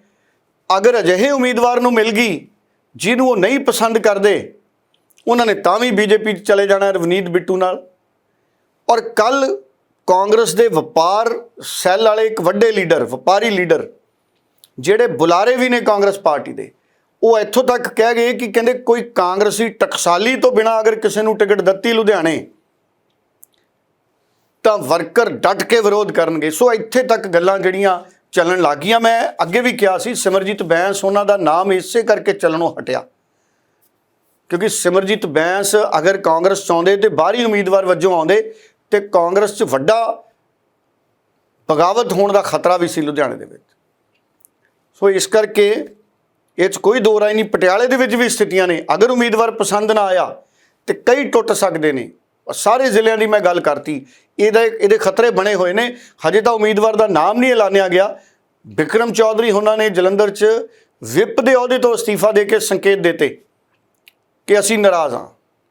ਅਗਰ ਅਜਿਹੇ ਉਮੀਦਵਾਰ ਨੂੰ ਮਿਲ ਗਈ ਜਿਹਨੂੰ ਉਹ ਨਹੀਂ ਪਸੰਦ ਕਰਦੇ, ਉਹਨਾਂ ਨੇ ਤਾਂ ਵੀ ਬੀਜੇਪੀ 'ਚ ਚਲੇ ਜਾਣਾ ਰਵਨੀਤ ਬਿੱਟੂ ਨਾਲ। ਔਰ ਕੱਲ ਕਾਂਗਰਸ ਦੇ ਵਪਾਰ ਸੈੱਲ ਵਾਲੇ ਇੱਕ ਵੱਡੇ ਲੀਡਰ, ਵਪਾਰੀ ਲੀਡਰ, ਜਿਹੜੇ ਬੁਲਾਰੇ ਵੀ ਨੇ ਕਾਂਗਰਸ ਪਾਰਟੀ ਦੇ, ਉਹ ਇੱਥੋਂ ਤੱਕ ਕਹਿ ਗਏ ਕਿ ਕਹਿੰਦੇ ਕੋਈ ਕਾਂਗਰਸੀ ਟਕਸਾਲੀ ਤੋਂ ਬਿਨਾ ਅਗਰ ਕਿਸੇ ਨੂੰ ਟਿਕਟ ਦਿੱਤੀ ਲੁਧਿਆਣੇ ਤਾਂ ਵਰਕਰ ਡਟ ਕੇ ਵਿਰੋਧ ਕਰਨਗੇ। ਸੋ ਇੱਥੇ ਤੱਕ ਗੱਲਾਂ ਜਿਹੜੀਆਂ ਚੱਲਣ ਲੱਗੀਆਂ, ਮੈਂ ਅੱਗੇ ਵੀ ਕਿਹਾ ਸੀ, ਸਿਮਰਜੀਤ ਬੈਂਸ ਉਹਨਾਂ ਦਾ ਨਾਮ ਇਸੇ ਕਰਕੇ ਚੱਲਣੋਂ ਹਟਿਆ। ਕਿਉਂਕਿ ਸਿਮਰਜੀਤ ਬੈਂਸ ਅਗਰ ਕਾਂਗਰਸ ਚਾਹੁੰਦੇ ਤੇ ਬਾਹਰੀ ਉਮੀਦਵਾਰ ਵਜੋਂ ਆਉਂਦੇ, ਤੇ ਕਾਂਗਰਸ 'ਚ ਵੱਡਾ ਬਗਾਵਤ ਹੋਣ ਦਾ ਖਤਰਾ ਵੀ ਸੀ ਲੁਧਿਆਣੇ ਦੇ ਵਿੱਚ। ਸੋ ਇਸ ਕਰਕੇ ਇਹ 'ਚ ਕੋਈ ਦੋ ਰਾਏ ਨਹੀਂ, ਪਟਿਆਲੇ ਦੇ ਵਿੱਚ ਵੀ ਸਥਿਤੀਆਂ ਨੇ। ਅਗਰ ਉਮੀਦਵਾਰ ਪਸੰਦ ਨਾ ਆਇਆ, ਤੇ ਕਈ ਟੁੱਟ ਸਕਦੇ ਨੇ। ਸਾਰੇ ਜ਼ਿਲ੍ਹਿਆਂ ਦੀ ਮੈਂ ਗੱਲ ਕਰਤੀ, ਇਹਦੇ ਇਹਦੇ ਖਤਰੇ ਬਣੇ ਹੋਏ ਨੇ। ਹਜੇ ਤਾਂ ਉਮੀਦਵਾਰ ਦਾ ਨਾਮ ਨਹੀਂ ਐਲਾਨਿਆ ਗਿਆ। ਵਿਕਰਮ ਚੌਧਰੀ ਉਹਨਾਂ ਨੇ ਜਲੰਧਰ 'ਚ ਵਿਪ ਦੇ ਅਹੁਦੇ ਤੋਂ ਅਸਤੀਫਾ ਦੇ ਕੇ ਸੰਕੇਤ ਦਿੱਤੇ ਕਿ ਅਸੀਂ ਨਾਰਾਜ਼ ਹਾਂ।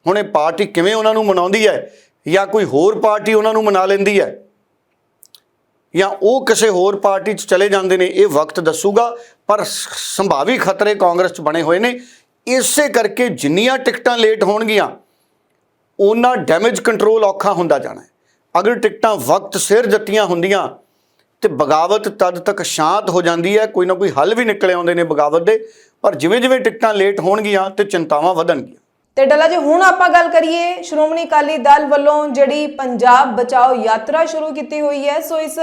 ਹੁਣ ਇਹ ਪਾਰਟੀ ਕਿਵੇਂ ਉਹਨਾਂ ਨੂੰ ਮਨਾਉਂਦੀ ਹੈ ਜਾਂ ਕੋਈ ਹੋਰ ਪਾਰਟੀ ਉਹਨਾਂ ਨੂੰ ਮਨਾ ਲੈਂਦੀ ਹੈ ਜਾਂ ਉਹ ਕਿਸੇ ਹੋਰ ਪਾਰਟੀ 'ਚ ਚਲੇ ਜਾਂਦੇ ਨੇ, ਇਹ ਵਕਤ ਦੱਸੂਗਾ। ਪਰ ਸੰਭਾਵੀ ਖਤਰੇ ਕਾਂਗਰਸ 'ਚ ਬਣੇ ਹੋਏ ਨੇ। ਇਸੇ ਕਰਕੇ ਜਿੰਨੀਆਂ ਟਿਕਟਾਂ ਲੇਟ ਹੋਣਗੀਆਂ ਉਹਨਾਂ ਡੈਮੇਜ ਕੰਟਰੋਲ ਔਖਾ ਹੁੰਦਾ ਜਾਣਾ ਅਗਰ ਟਿਕਟਾਂ ਵਕਤ ਸਿਰ ਦਿੱਤੀਆਂ ਹੁੰਦੀਆਂ ਤੇ ਬਗਾਵਤ ਤਦ ਤੱਕ ਸ਼ਾਂਤ ਹੋ ਜਾਂਦੀ ਹੈ, ਕੋਈ ਨਾ ਕੋਈ ਹੱਲ ਵੀ ਨਿਕਲੇ ਆਉਂਦੇ ਨੇ ਬਗਾਵਤ ਦੇ, ਪਰ ਜਿਵੇਂ ਜਿਵੇਂ ਟਿਕਟਾਂ ਲੇਟ ਹੋਣਗੀਆਂ ਤੇ ਚਿੰਤਾਵਾਂ ਵਧਣਗੀਆਂ। ਤੇ ਡੱਲਾ ਜੀ, ਹੁਣ ਆਪਾਂ ਗੱਲ ਕਰੀਏ ਸ਼੍ਰੋਮਣੀ ਅਕਾਲੀ ਦਲ ਵੱਲੋਂ ਜਿਹੜੀ ਪੰਜਾਬ ਬਚਾਓ ਯਾਤਰਾ ਸ਼ੁਰੂ ਕੀਤੀ ਹੋਈ ਹੈ, ਸੋ ਇਸ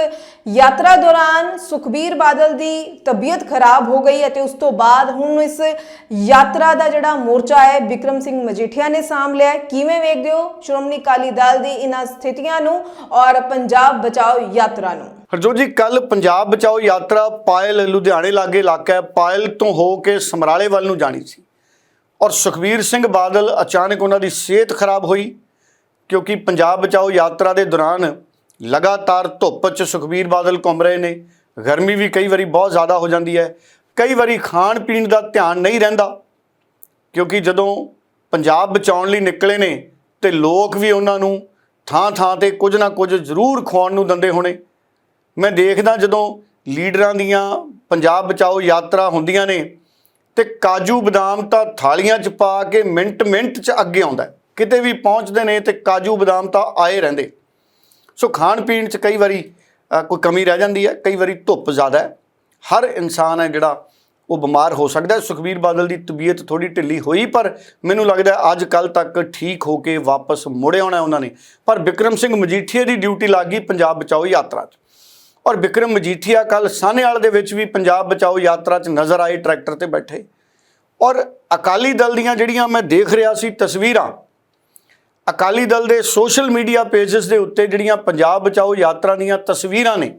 ਯਾਤਰਾ ਦੌਰਾਨ ਸੁਖਬੀਰ ਬਾਦਲ ਦੀ ਤਬੀਅਤ ਖਰਾਬ ਹੋ ਗਈ ਅਤੇ ਉਸ ਤੋਂ ਬਾਅਦ ਹੁਣ ਇਸ ਯਾਤਰਾ ਦਾ ਜਿਹੜਾ ਮੋਰਚਾ ਹੈ ਵਿਕਰਮ ਸਿੰਘ ਮਜੀਠੀਆ ਨੇ ਸਾਂਭ ਲਿਆ ਕਿਵੇਂ ਵੇਖਦੇ ਹੋ ਸ਼੍ਰੋਮਣੀ ਅਕਾਲੀ ਦਲ ਦੀ ਇਹਨਾਂ ਸਥਿਤੀਆਂ ਨੂੰ ਔਰ ਪੰਜਾਬ ਬਚਾਓ ਯਾਤਰਾ ਨੂੰ? ਹਰਜੋਤ ਜੀ ਕੱਲ ਪੰਜਾਬ ਬਚਾਓ ਯਾਤਰਾ ਪਾਇਲ ਲੁਧਿਆਣੇ ਲਾਗੇ ਇਲਾਕਾ ਹੈ। ਪਾਇਲ ਤੋਂ ਹੋ ਕੇ ਸਮਰਾਲੇ ਵੱਲ ਨੂੰ ਜਾਣੀ ਸੀ। ਔਰ ਸੁਖਬੀਰ ਸਿੰਘ ਬਾਦਲ ਅਚਾਨਕ ਉਹਨਾਂ ਦੀ ਸਿਹਤ ਖਰਾਬ ਹੋਈ, ਕਿਉਂਕਿ ਪੰਜਾਬ ਬਚਾਓ ਯਾਤਰਾ ਦੇ ਦੌਰਾਨ ਲਗਾਤਾਰ ਧੁੱਪ 'ਚ ਸੁਖਬੀਰ ਬਾਦਲ ਘੁੰਮ ਰਹੇ ਨੇ। ਗਰਮੀ ਵੀ ਕਈ ਵਾਰੀ ਬਹੁਤ ਜ਼ਿਆਦਾ ਹੋ ਜਾਂਦੀ ਹੈ। ਕਈ ਵਾਰੀ ਖਾਣ ਪੀਣ ਦਾ ਧਿਆਨ ਨਹੀਂ ਰਹਿੰਦਾ, ਕਿਉਂਕਿ ਜਦੋਂ ਪੰਜਾਬ ਬਚਾਉਣ ਲਈ ਨਿਕਲੇ ਨੇ ਤੇ ਲੋਕ ਵੀ ਉਹਨਾਂ ਨੂੰ ਥਾਂ ਥਾਂ ਤੇ ਕੁਝ ਨਾ ਕੁਝ ਜ਼ਰੂਰ ਖਵਾਉਣ ਨੂੰ ਦਿੰਦੇ ਹੋਣੇ। ਮੈਂ ਦੇਖਦਾ ਜਦੋਂ ਲੀਡਰਾਂ ਦੀਆਂ ਪੰਜਾਬ ਬਚਾਓ ਯਾਤਰਾ ਹੁੰਦੀਆਂ ਨੇ ਤੇ ਕਾਜੂ ਬਦਾਮ ਤਾਂ ਥਾਲੀਆਂ 'ਚ ਪਾ ਕੇ ਮਿੰਟ ਮਿੰਟ 'ਚ ਅੱਗੇ ਆਉਂਦਾ ਕਿਤੇ ਵੀ ਪਹੁੰਚਦੇ ਨੇ ਤੇ ਕਾਜੂ ਬਦਾਮ ਤਾਂ ਆਏ ਰਹਿੰਦੇ। ਸੋ ਖਾਣ ਪੀਣ 'ਚ ਕਈ ਵਾਰੀ ਕੋਈ ਕਮੀ ਰਹਿ ਜਾਂਦੀ ਹੈ, ਕਈ ਵਾਰੀ ਧੁੱਪ ਜ਼ਿਆਦਾ ਹੈ। ਹਰ ਇਨਸਾਨ ਹੈ ਜਿਹੜਾ ਉਹ ਬਿਮਾਰ ਹੋ ਸਕਦਾ ਸੁਖਬੀਰ ਬਾਦਲ ਦੀ ਤਬੀਅਤ ਥੋੜੀ ਢਿੱਲੀ ਹੋਈ, ਪਰ ਮੈਨੂੰ ਲੱਗਦਾ ਅੱਜ ਕੱਲ ਤੱਕ ਠੀਕ ਹੋ ਕੇ ਵਾਪਸ ਮੁੜੇ ਆਉਣਾ ਉਹਨਾਂ ਨੇ। ਪਰ ਵਿਕਰਮ ਸਿੰਘ ਮਜੀਠੀਆ ਦੀ ਡਿਊਟੀ ਲੱਗ ਗਈ ਪੰਜਾਬ ਬਚਾਓ ਯਾਤਰਾ 'ਚ। ਔਰ ਵਿਕਰਮ ਮਜੀਠੀਆ ਕੱਲ ਸਾਹਨੇਵਾਲ ਦੇ ਵਿੱਚ ਵੀ ਪੰਜਾਬ ਬਚਾਓ ਯਾਤਰਾ 'ਚ ਨਜ਼ਰ ਆਏ ਟਰੈਕਟਰ ਤੇ ਬੈਠੇ। ਔਰ ਅਕਾਲੀ ਦਲ ਦੀਆਂ ਜਿਹੜੀਆਂ ਮੈਂ ਦੇਖ ਰਿਹਾ ਸੀ ਤਸਵੀਰਾਂ, ਅਕਾਲੀ ਦਲ ਦੇ ਸੋਸ਼ਲ ਮੀਡੀਆ ਪੇजेस ਦੇ ਉੱਤੇ ਜਿਹੜੀਆਂ ਪੰਜਾਬ ਬਚਾਓ ਯਾਤਰਾ ਦੀਆਂ ਤਸਵੀਰਾਂ ਨੇ,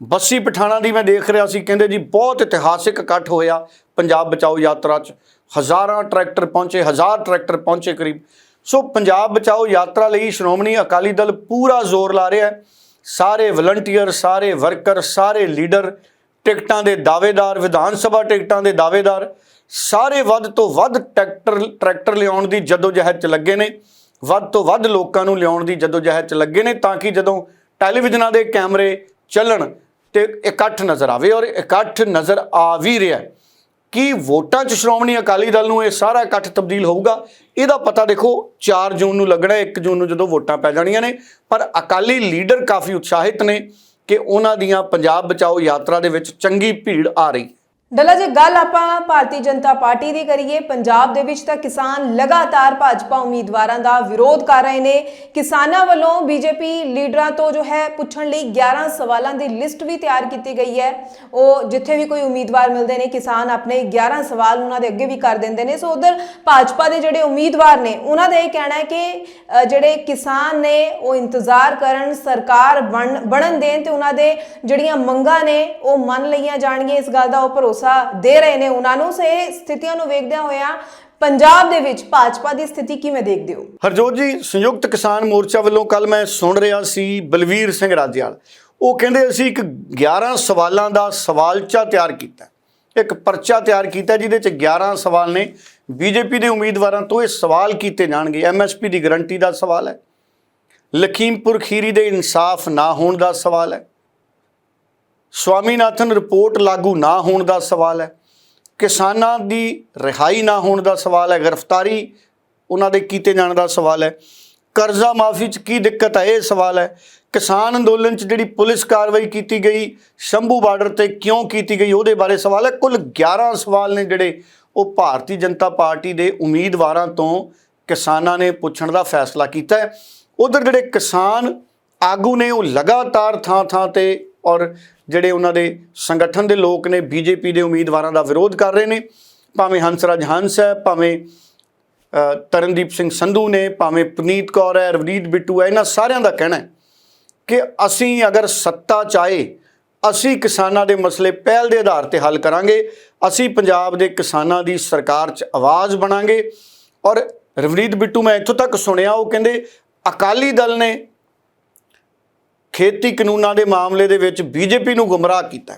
ਬੱਸੀ ਪਠਾਣਾ ਦੀ ਮੈਂ ਦੇਖ ਰਿਹਾ ਸੀ, ਕਹਿੰਦੇ ਜੀ ਬਹੁਤ ਇਤਿਹਾਸਿਕ ਇਕੱਠ ਹੋਇਆ ਪੰਜਾਬ ਬਚਾਓ ਯਾਤਰਾ 'ਚ। ਹਜ਼ਾਰਾਂ ਟਰੈਕਟਰ ਪਹੁੰਚੇ, ਹਜ਼ਾਰ ਟਰੈਕਟਰ ਪਹੁੰਚੇ ਕਰੀਬ। ਸੋ ਪੰਜਾਬ ਬਚਾਓ ਯਾਤਰਾ ਲਈ ਸ਼੍ਰੋਮਣੀ ਅਕਾਲੀ ਦਲ ਪੂਰਾ ਜ਼ੋਰ ਲਾ ਰਿਹਾ ਹੈ। ਸਾਰੇ ਵਲੰਟੀਅਰ ਸਾਰੇ ਵਰਕਰ ਸਾਰੇ ਲੀਡਰ ਟਿਕਟਾਂ ਦੇ ਦਾਅਵੇਦਾਰ, ਵਿਧਾਨ ਸਭਾ ਟਿਕਟਾਂ ਦੇ ਦਾਅਵੇਦਾਰ, ਸਾਰੇ ਵੱਧ ਤੋਂ ਵੱਧ ਟਰੈਕਟਰ ਟਰੈਕਟਰ ਲਿਆਉਣ ਦੀ ਜਦੋਜਹਿਦ 'ਚ ਲੱਗੇ ਨੇ। ਵੱਧ ਤੋਂ ਵੱਧ ਲੋਕਾਂ ਨੂੰ ਲਿਆਉਣ ਦੀ ਜਦੋਜਹਿਦ 'ਚ ਲੱਗੇ ਨੇ ਤਾਂ ਕਿ ਜਦੋਂ ਟੈਲੀਵਿਜ਼ਨਾਂ ਦੇ ਕੈਮਰੇ ਚੱਲਣ ਤੇ ਇਕੱਠ ਨਜ਼ਰ ਆਵੇ ਔਰ ਇਕੱਠ ਨਜ਼ਰ ਆ ਵੀ ਰਿਹਾ ਕੀ ਵੋਟਾਂ 'ਚ ਸ਼੍ਰੋਮਣੀ ਅਕਾਲੀ ਦਲ ਨੂੰ ਇਹ ਸਾਰਾ ਇਕੱਠ ਤਬਦੀਲ ਹੋਊਗਾ? ਇਹਦਾ ਪਤਾ ਦੇਖੋ 4 ਜੂਨ ਨੂੰ ਲੱਗਣਾ ਹੈ, 1 ਜੂਨ ਨੂੰ ਜਦੋਂ ਵੋਟਾਂ ਪੈ ਜਾਣੀਆਂ ਨੇ। ਪਰ ਅਕਾਲੀ ਲੀਡਰ ਕਾਫੀ ਉਤਸ਼ਾਹਿਤ ਨੇ ਕਿ ਉਹਨਾਂ ਦੀਆਂ ਪੰਜਾਬ ਬਚਾਓ ਯਾਤਰਾ ਦੇ ਵਿੱਚ ਚੰਗੀ ਭੀੜ ਆ ਰਹੀ ਡੱਲਾ, ਜੇ ਗੱਲ ਆਪਾਂ ਭਾਰਤੀ ਜਨਤਾ ਪਾਰਟੀ ਦੀ ਕਰੀਏ, ਪੰਜਾਬ ਦੇ ਵਿੱਚ ਤਾਂ ਕਿਸਾਨ ਲਗਾਤਾਰ ਭਾਜਪਾ ਉਮੀਦਵਾਰਾਂ ਦਾ ਵਿਰੋਧ ਕਰ ਰਹੇ ਨੇ। ਕਿਸਾਨਾਂ ਵੱਲੋਂ ਬੀਜੇਪੀ ਲੀਡਰਾਂ ਤੋਂ ਜੋ ਹੈ ਪੁੱਛਣ ਲਈ 11 ਸਵਾਲਾਂ ਦੀ ਲਿਸਟ ਵੀ ਤਿਆਰ ਕੀਤੀ ਗਈ ਹੈ। ਉਹ ਜਿੱਥੇ ਵੀ ਕੋਈ ਉਮੀਦਵਾਰ ਮਿਲਦੇ ਨੇ, ਕਿਸਾਨ ਆਪਣੇ 11 ਸਵਾਲ ਉਹਨਾਂ ਦੇ ਅੱਗੇ ਵੀ ਕਰ ਦਿੰਦੇ ਨੇ। ਸੋ ਉਧਰ ਭਾਜਪਾ ਦੇ ਜਿਹੜੇ ਉਮੀਦਵਾਰ ਨੇ, ਉਹਨਾਂ ਦਾ ਇਹ ਕਹਿਣਾ ਹੈ ਕਿ ਜਿਹੜੇ ਕਿਸਾਨ ਨੇ, ਉਹ ਇੰਤਜ਼ਾਰ ਕਰਨ ਸਰਕਾਰ ਬਣ- ਬਣਨ ਦੇਣ ਤੇ ਉਹਨਾਂ ਦੇ ਜਿਹੜੀਆਂ ਮੰਗਾਂ ਨੇ, ਉਹ ਮੰਨ ਲਈਆਂ ਜਾਣਗੀਆਂ। ਇਸ ਗੱਲ ਦਾ ਉਹ ਭਰੋਸਾ ਦੇ ਰਹੇ ਨੇ। ਉਹਨਾਂ ਨੂੰ ਸੇ ਸਥਿਤੀਆਂ ਨੂੰ ਵੇਖਦਿਆਂ ਹੋਇਆਂ ਪੰਜਾਬ ਦੇ ਵਿੱਚ ਭਾਜਪਾ ਦੀ ਸਥਿਤੀ ਕਿਵੇਂ ਦੇਖਦੇ ਹੋ? ਹਰਜੋਤ ਜੀ, ਸੰਯੁਕਤ ਕਿਸਾਨ ਮੋਰਚਾ ਵੱਲੋਂ ਕੱਲ ਮੈਂ ਸੁਣ ਰਿਹਾ ਸੀ ਬਲਵੀਰ ਸਿੰਘ ਰਾਜੇਵਾਲ ਉਹ ਕਹਿੰਦੇ ਅਸੀਂ ਇੱਕ 11 ਸਵਾਲਾਂ ਦਾ ਸਵਾਲਚਾ ਤਿਆਰ ਕੀਤਾ। ਇੱਕ ਪਰਚਾ ਤਿਆਰ ਕੀਤਾ ਜਿਹਦੇ ਚ 11 ਸਵਾਲ ਨੇ। ਬੀਜੇਪੀ ਦੇ ਉਮੀਦਵਾਰਾਂ ਤੋਂ ਇਹ ਸਵਾਲ ਕੀਤੇ ਜਾਣਗੇ। ਐਮਐਸਪੀ ਦੀ ਗਰੰਟੀ ਦਾ ਸਵਾਲ ਹੈ। ਲਖੀਮਪੁਰ ਖੀਰੀ ਦੇ ਇਨਸਾਫ ਨਾ ਹੋਣ ਦਾ ਸਵਾਲ ਹੈ। ਸਵਾਮੀਨਾਥਨ ਰਿਪੋਰਟ ਲਾਗੂ ਨਾ ਹੋਣ ਦਾ ਸਵਾਲ ਹੈ। ਕਿਸਾਨਾਂ ਦੀ ਰਿਹਾਈ ਨਾ ਹੋਣ ਦਾ ਸਵਾਲ ਹੈ। ਗ੍ਰਿਫਤਾਰੀ ਉਹਨਾਂ ਦੇ ਕੀਤੇ ਜਾਣ ਦਾ ਸਵਾਲ ਹੈ। ਕਰਜ਼ਾ ਮਾਫੀ 'ਚ ਕੀ ਦਿੱਕਤ ਹੈ? ਇਹ ਸਵਾਲ ਹੈ। ਕਿਸਾਨ ਅੰਦੋਲਨ 'ਚ ਜਿਹੜੀ ਪੁਲਿਸ ਕਾਰਵਾਈ ਕੀਤੀ ਗਈ, ਸ਼ੰਭੂ ਬਾਰਡਰ ਤੇ ਕਿਉਂ ਕੀਤੀ ਗਈ, ਉਹਦੇ ਬਾਰੇ ਸਵਾਲ ਹੈ। ਕੁੱਲ 11 ਸਵਾਲ ਨੇ ਜਿਹੜੇ ਉਹ ਭਾਰਤੀ ਜਨਤਾ ਪਾਰਟੀ ਦੇ ਉਮੀਦਵਾਰਾਂ ਤੋਂ ਕਿਸਾਨਾਂ ਨੇ ਪੁੱਛਣ ਦਾ ਫੈਸਲਾ ਕੀਤਾ ਹੈ। ਉਧਰ ਜਿਹੜੇ ਕਿਸਾਨ ਆਗੂ ਨੇ, ਉਹ ਲਗਾਤਾਰ ਥਾਂ-ਥਾਂ ਤੇ ਔਰ ਜਿਹੜੇ ਉਹਨਾਂ ਦੇ ਸੰਗਠਨ ਦੇ ਲੋਕ ਨੇ, ਬੀਜੇਪੀ ਦੇ ਉਮੀਦਵਾਰਾਂ ਦਾ ਵਿਰੋਧ ਕਰ ਰਹੇ ਨੇ। ਭਾਵੇਂ ਹੰਸਰਾਜ ਹੰਸ ਹੈ, ਭਾਵੇਂ ਤਰਨਦੀਪ ਸਿੰਘ ਸੰਧੂ ਨੇ, ਭਾਵੇਂ ਪੁਨੀਤ ਕੌਰ ਹੈ, ਰਵਨੀਤ ਬਿੱਟੂ ਹੈ, ਇਹਨਾਂ ਸਾਰਿਆਂ ਦਾ ਕਹਿਣਾ ਹੈ ਕਿ ਅਸੀਂ ਅਗਰ ਸੱਤਾ ਚਾਹੇ, ਅਸੀਂ ਕਿਸਾਨਾਂ ਦੇ ਮਸਲੇ ਪਹਿਲ ਦੇ ਆਧਾਰ ਤੇ ਹੱਲ ਕਰਾਂਗੇ, ਅਸੀਂ ਪੰਜਾਬ ਦੇ ਕਿਸਾਨਾਂ ਦੀ ਸਰਕਾਰ 'ਚ ਆਵਾਜ਼ ਬਣਾਂਗੇ। ਔਰ ਰਵਨੀਤ ਬਿੱਟੂ ਮੈਂ ਇੱਥੋਂ ਤੱਕ ਸੁਣਿਆ, ਉਹ ਕਹਿੰਦੇ ਅਕਾਲੀ ਦਲ ਨੇ ਖੇਤੀ ਕਾਨੂੰਨਾਂ ਦੇ ਮਾਮਲੇ ਦੇ ਵਿੱਚ ਬੀਜੇਪੀ ਨੂੰ ਗੁੰਮਰਾਹ ਕੀਤਾ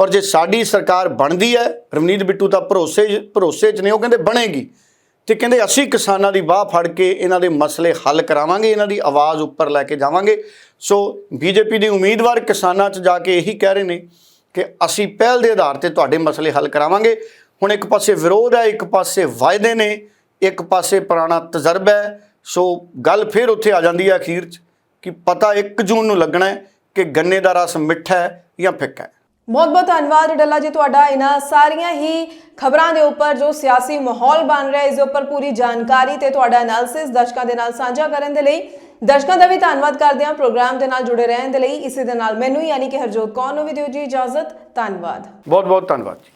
ਔਰ ਜੇ ਸਾਡੀ ਸਰਕਾਰ ਬਣਦੀ ਹੈ, ਰਵਨੀਤ ਬਿੱਟੂ ਤਾਂ ਭਰੋਸੇ ਭਰੋਸੇ 'ਚ ਨੇ, ਉਹ ਕਹਿੰਦੇ ਬਣੇਗੀ। ਤੇ ਕਹਿੰਦੇ ਅਸੀਂ ਕਿਸਾਨਾਂ ਦੀ ਬਾਹ ਫੜ ਕੇ ਇਹਨਾਂ ਦੇ ਮਸਲੇ ਹੱਲ ਕਰਾਵਾਂਗੇ, ਇਹਨਾਂ ਦੀ ਆਵਾਜ਼ ਉੱਪਰ ਲੈ ਕੇ ਜਾਵਾਂਗੇ। ਸੋ ਬੀਜੇਪੀ ਦੇ ਉਮੀਦਵਾਰ ਕਿਸਾਨਾਂ 'ਚ ਜਾ ਕੇ ਇਹੀ ਕਹਿ ਰਹੇ ਨੇ ਕਿ ਅਸੀਂ ਪਹਿਲ ਦੇ ਆਧਾਰ ਤੇ ਤੁਹਾਡੇ ਮਸਲੇ ਹੱਲ ਕਰਾਵਾਂਗੇ। ਹੁਣ ਇੱਕ ਪਾਸੇ ਵਿਰੋਧ ਹੈ, ਇੱਕ ਪਾਸੇ ਵਾਅਦੇ ਨੇ, ਇੱਕ ਪਾਸੇ ਪੁਰਾਣਾ ਤਜਰਬਾ ਹੈ। ਸੋ ਗੱਲ ਫਿਰ ਉੱਥੇ ਆ ਜਾਂਦੀ ਹੈ ਅਖੀਰ 'ਚ। ਕਿ ਪਤਾ 1 ਜੂਨ ਨੂੰ ਲੱਗਣਾ ਹੈ ਕਿ ਗੰਨੇ ਦਾ ਰਸ ਮਿੱਠਾ ਹੈ ਜਾਂ ਫਿੱਕਾ ਹੈ। ਬਹੁਤ ਬਹੁਤ ਧੰਨਵਾਦ ਡੱਲਾ ਜੀ ਤੁਹਾਡਾ ਇਹਨਾਂ ਸਾਰੀਆਂ ਹੀ ਖਬਰਾਂ ਦੇ ਉੱਪਰ ਜੋ ਸਿਆਸੀ ਮਾਹੌਲ ਬਣ ਰਿਹਾ ਇਸ ਦੇ ਉੱਪਰ ਪੂਰੀ ਜਾਣਕਾਰੀ ਤੇ ਤੁਹਾਡਾ ਐਨਾਲਿਸਿਸ ਦਰਸ਼ਕਾਂ ਦੇ ਨਾਲ ਸਾਂਝਾ ਕਰਨ ਦੇ ਲਈ ਦਰਸ਼ਕਾਂ ਦਾ ਵੀ ਧੰਨਵਾਦ ਕਰਦੇ ਹਾਂ ਪ੍ਰੋਗਰਾਮ ਦੇ ਨਾਲ ਜੁੜੇ ਰਹਿਣ ਦੇ ਲਈ। ਇਸੇ ਦੇ ਨਾਲ ਮੈਨੂੰ ਯਾਨੀ ਕਿ ਹਰਜੋਤ ਕੌਰ ਨੂੰ ਵੀ ਦਿਓ ਜੀ ਇਜਾਜ਼ਤ। ਧੰਨਵਾਦ। ਬਹੁਤ ਬਹੁਤ ਧੰਨਵਾਦ ਜੀ।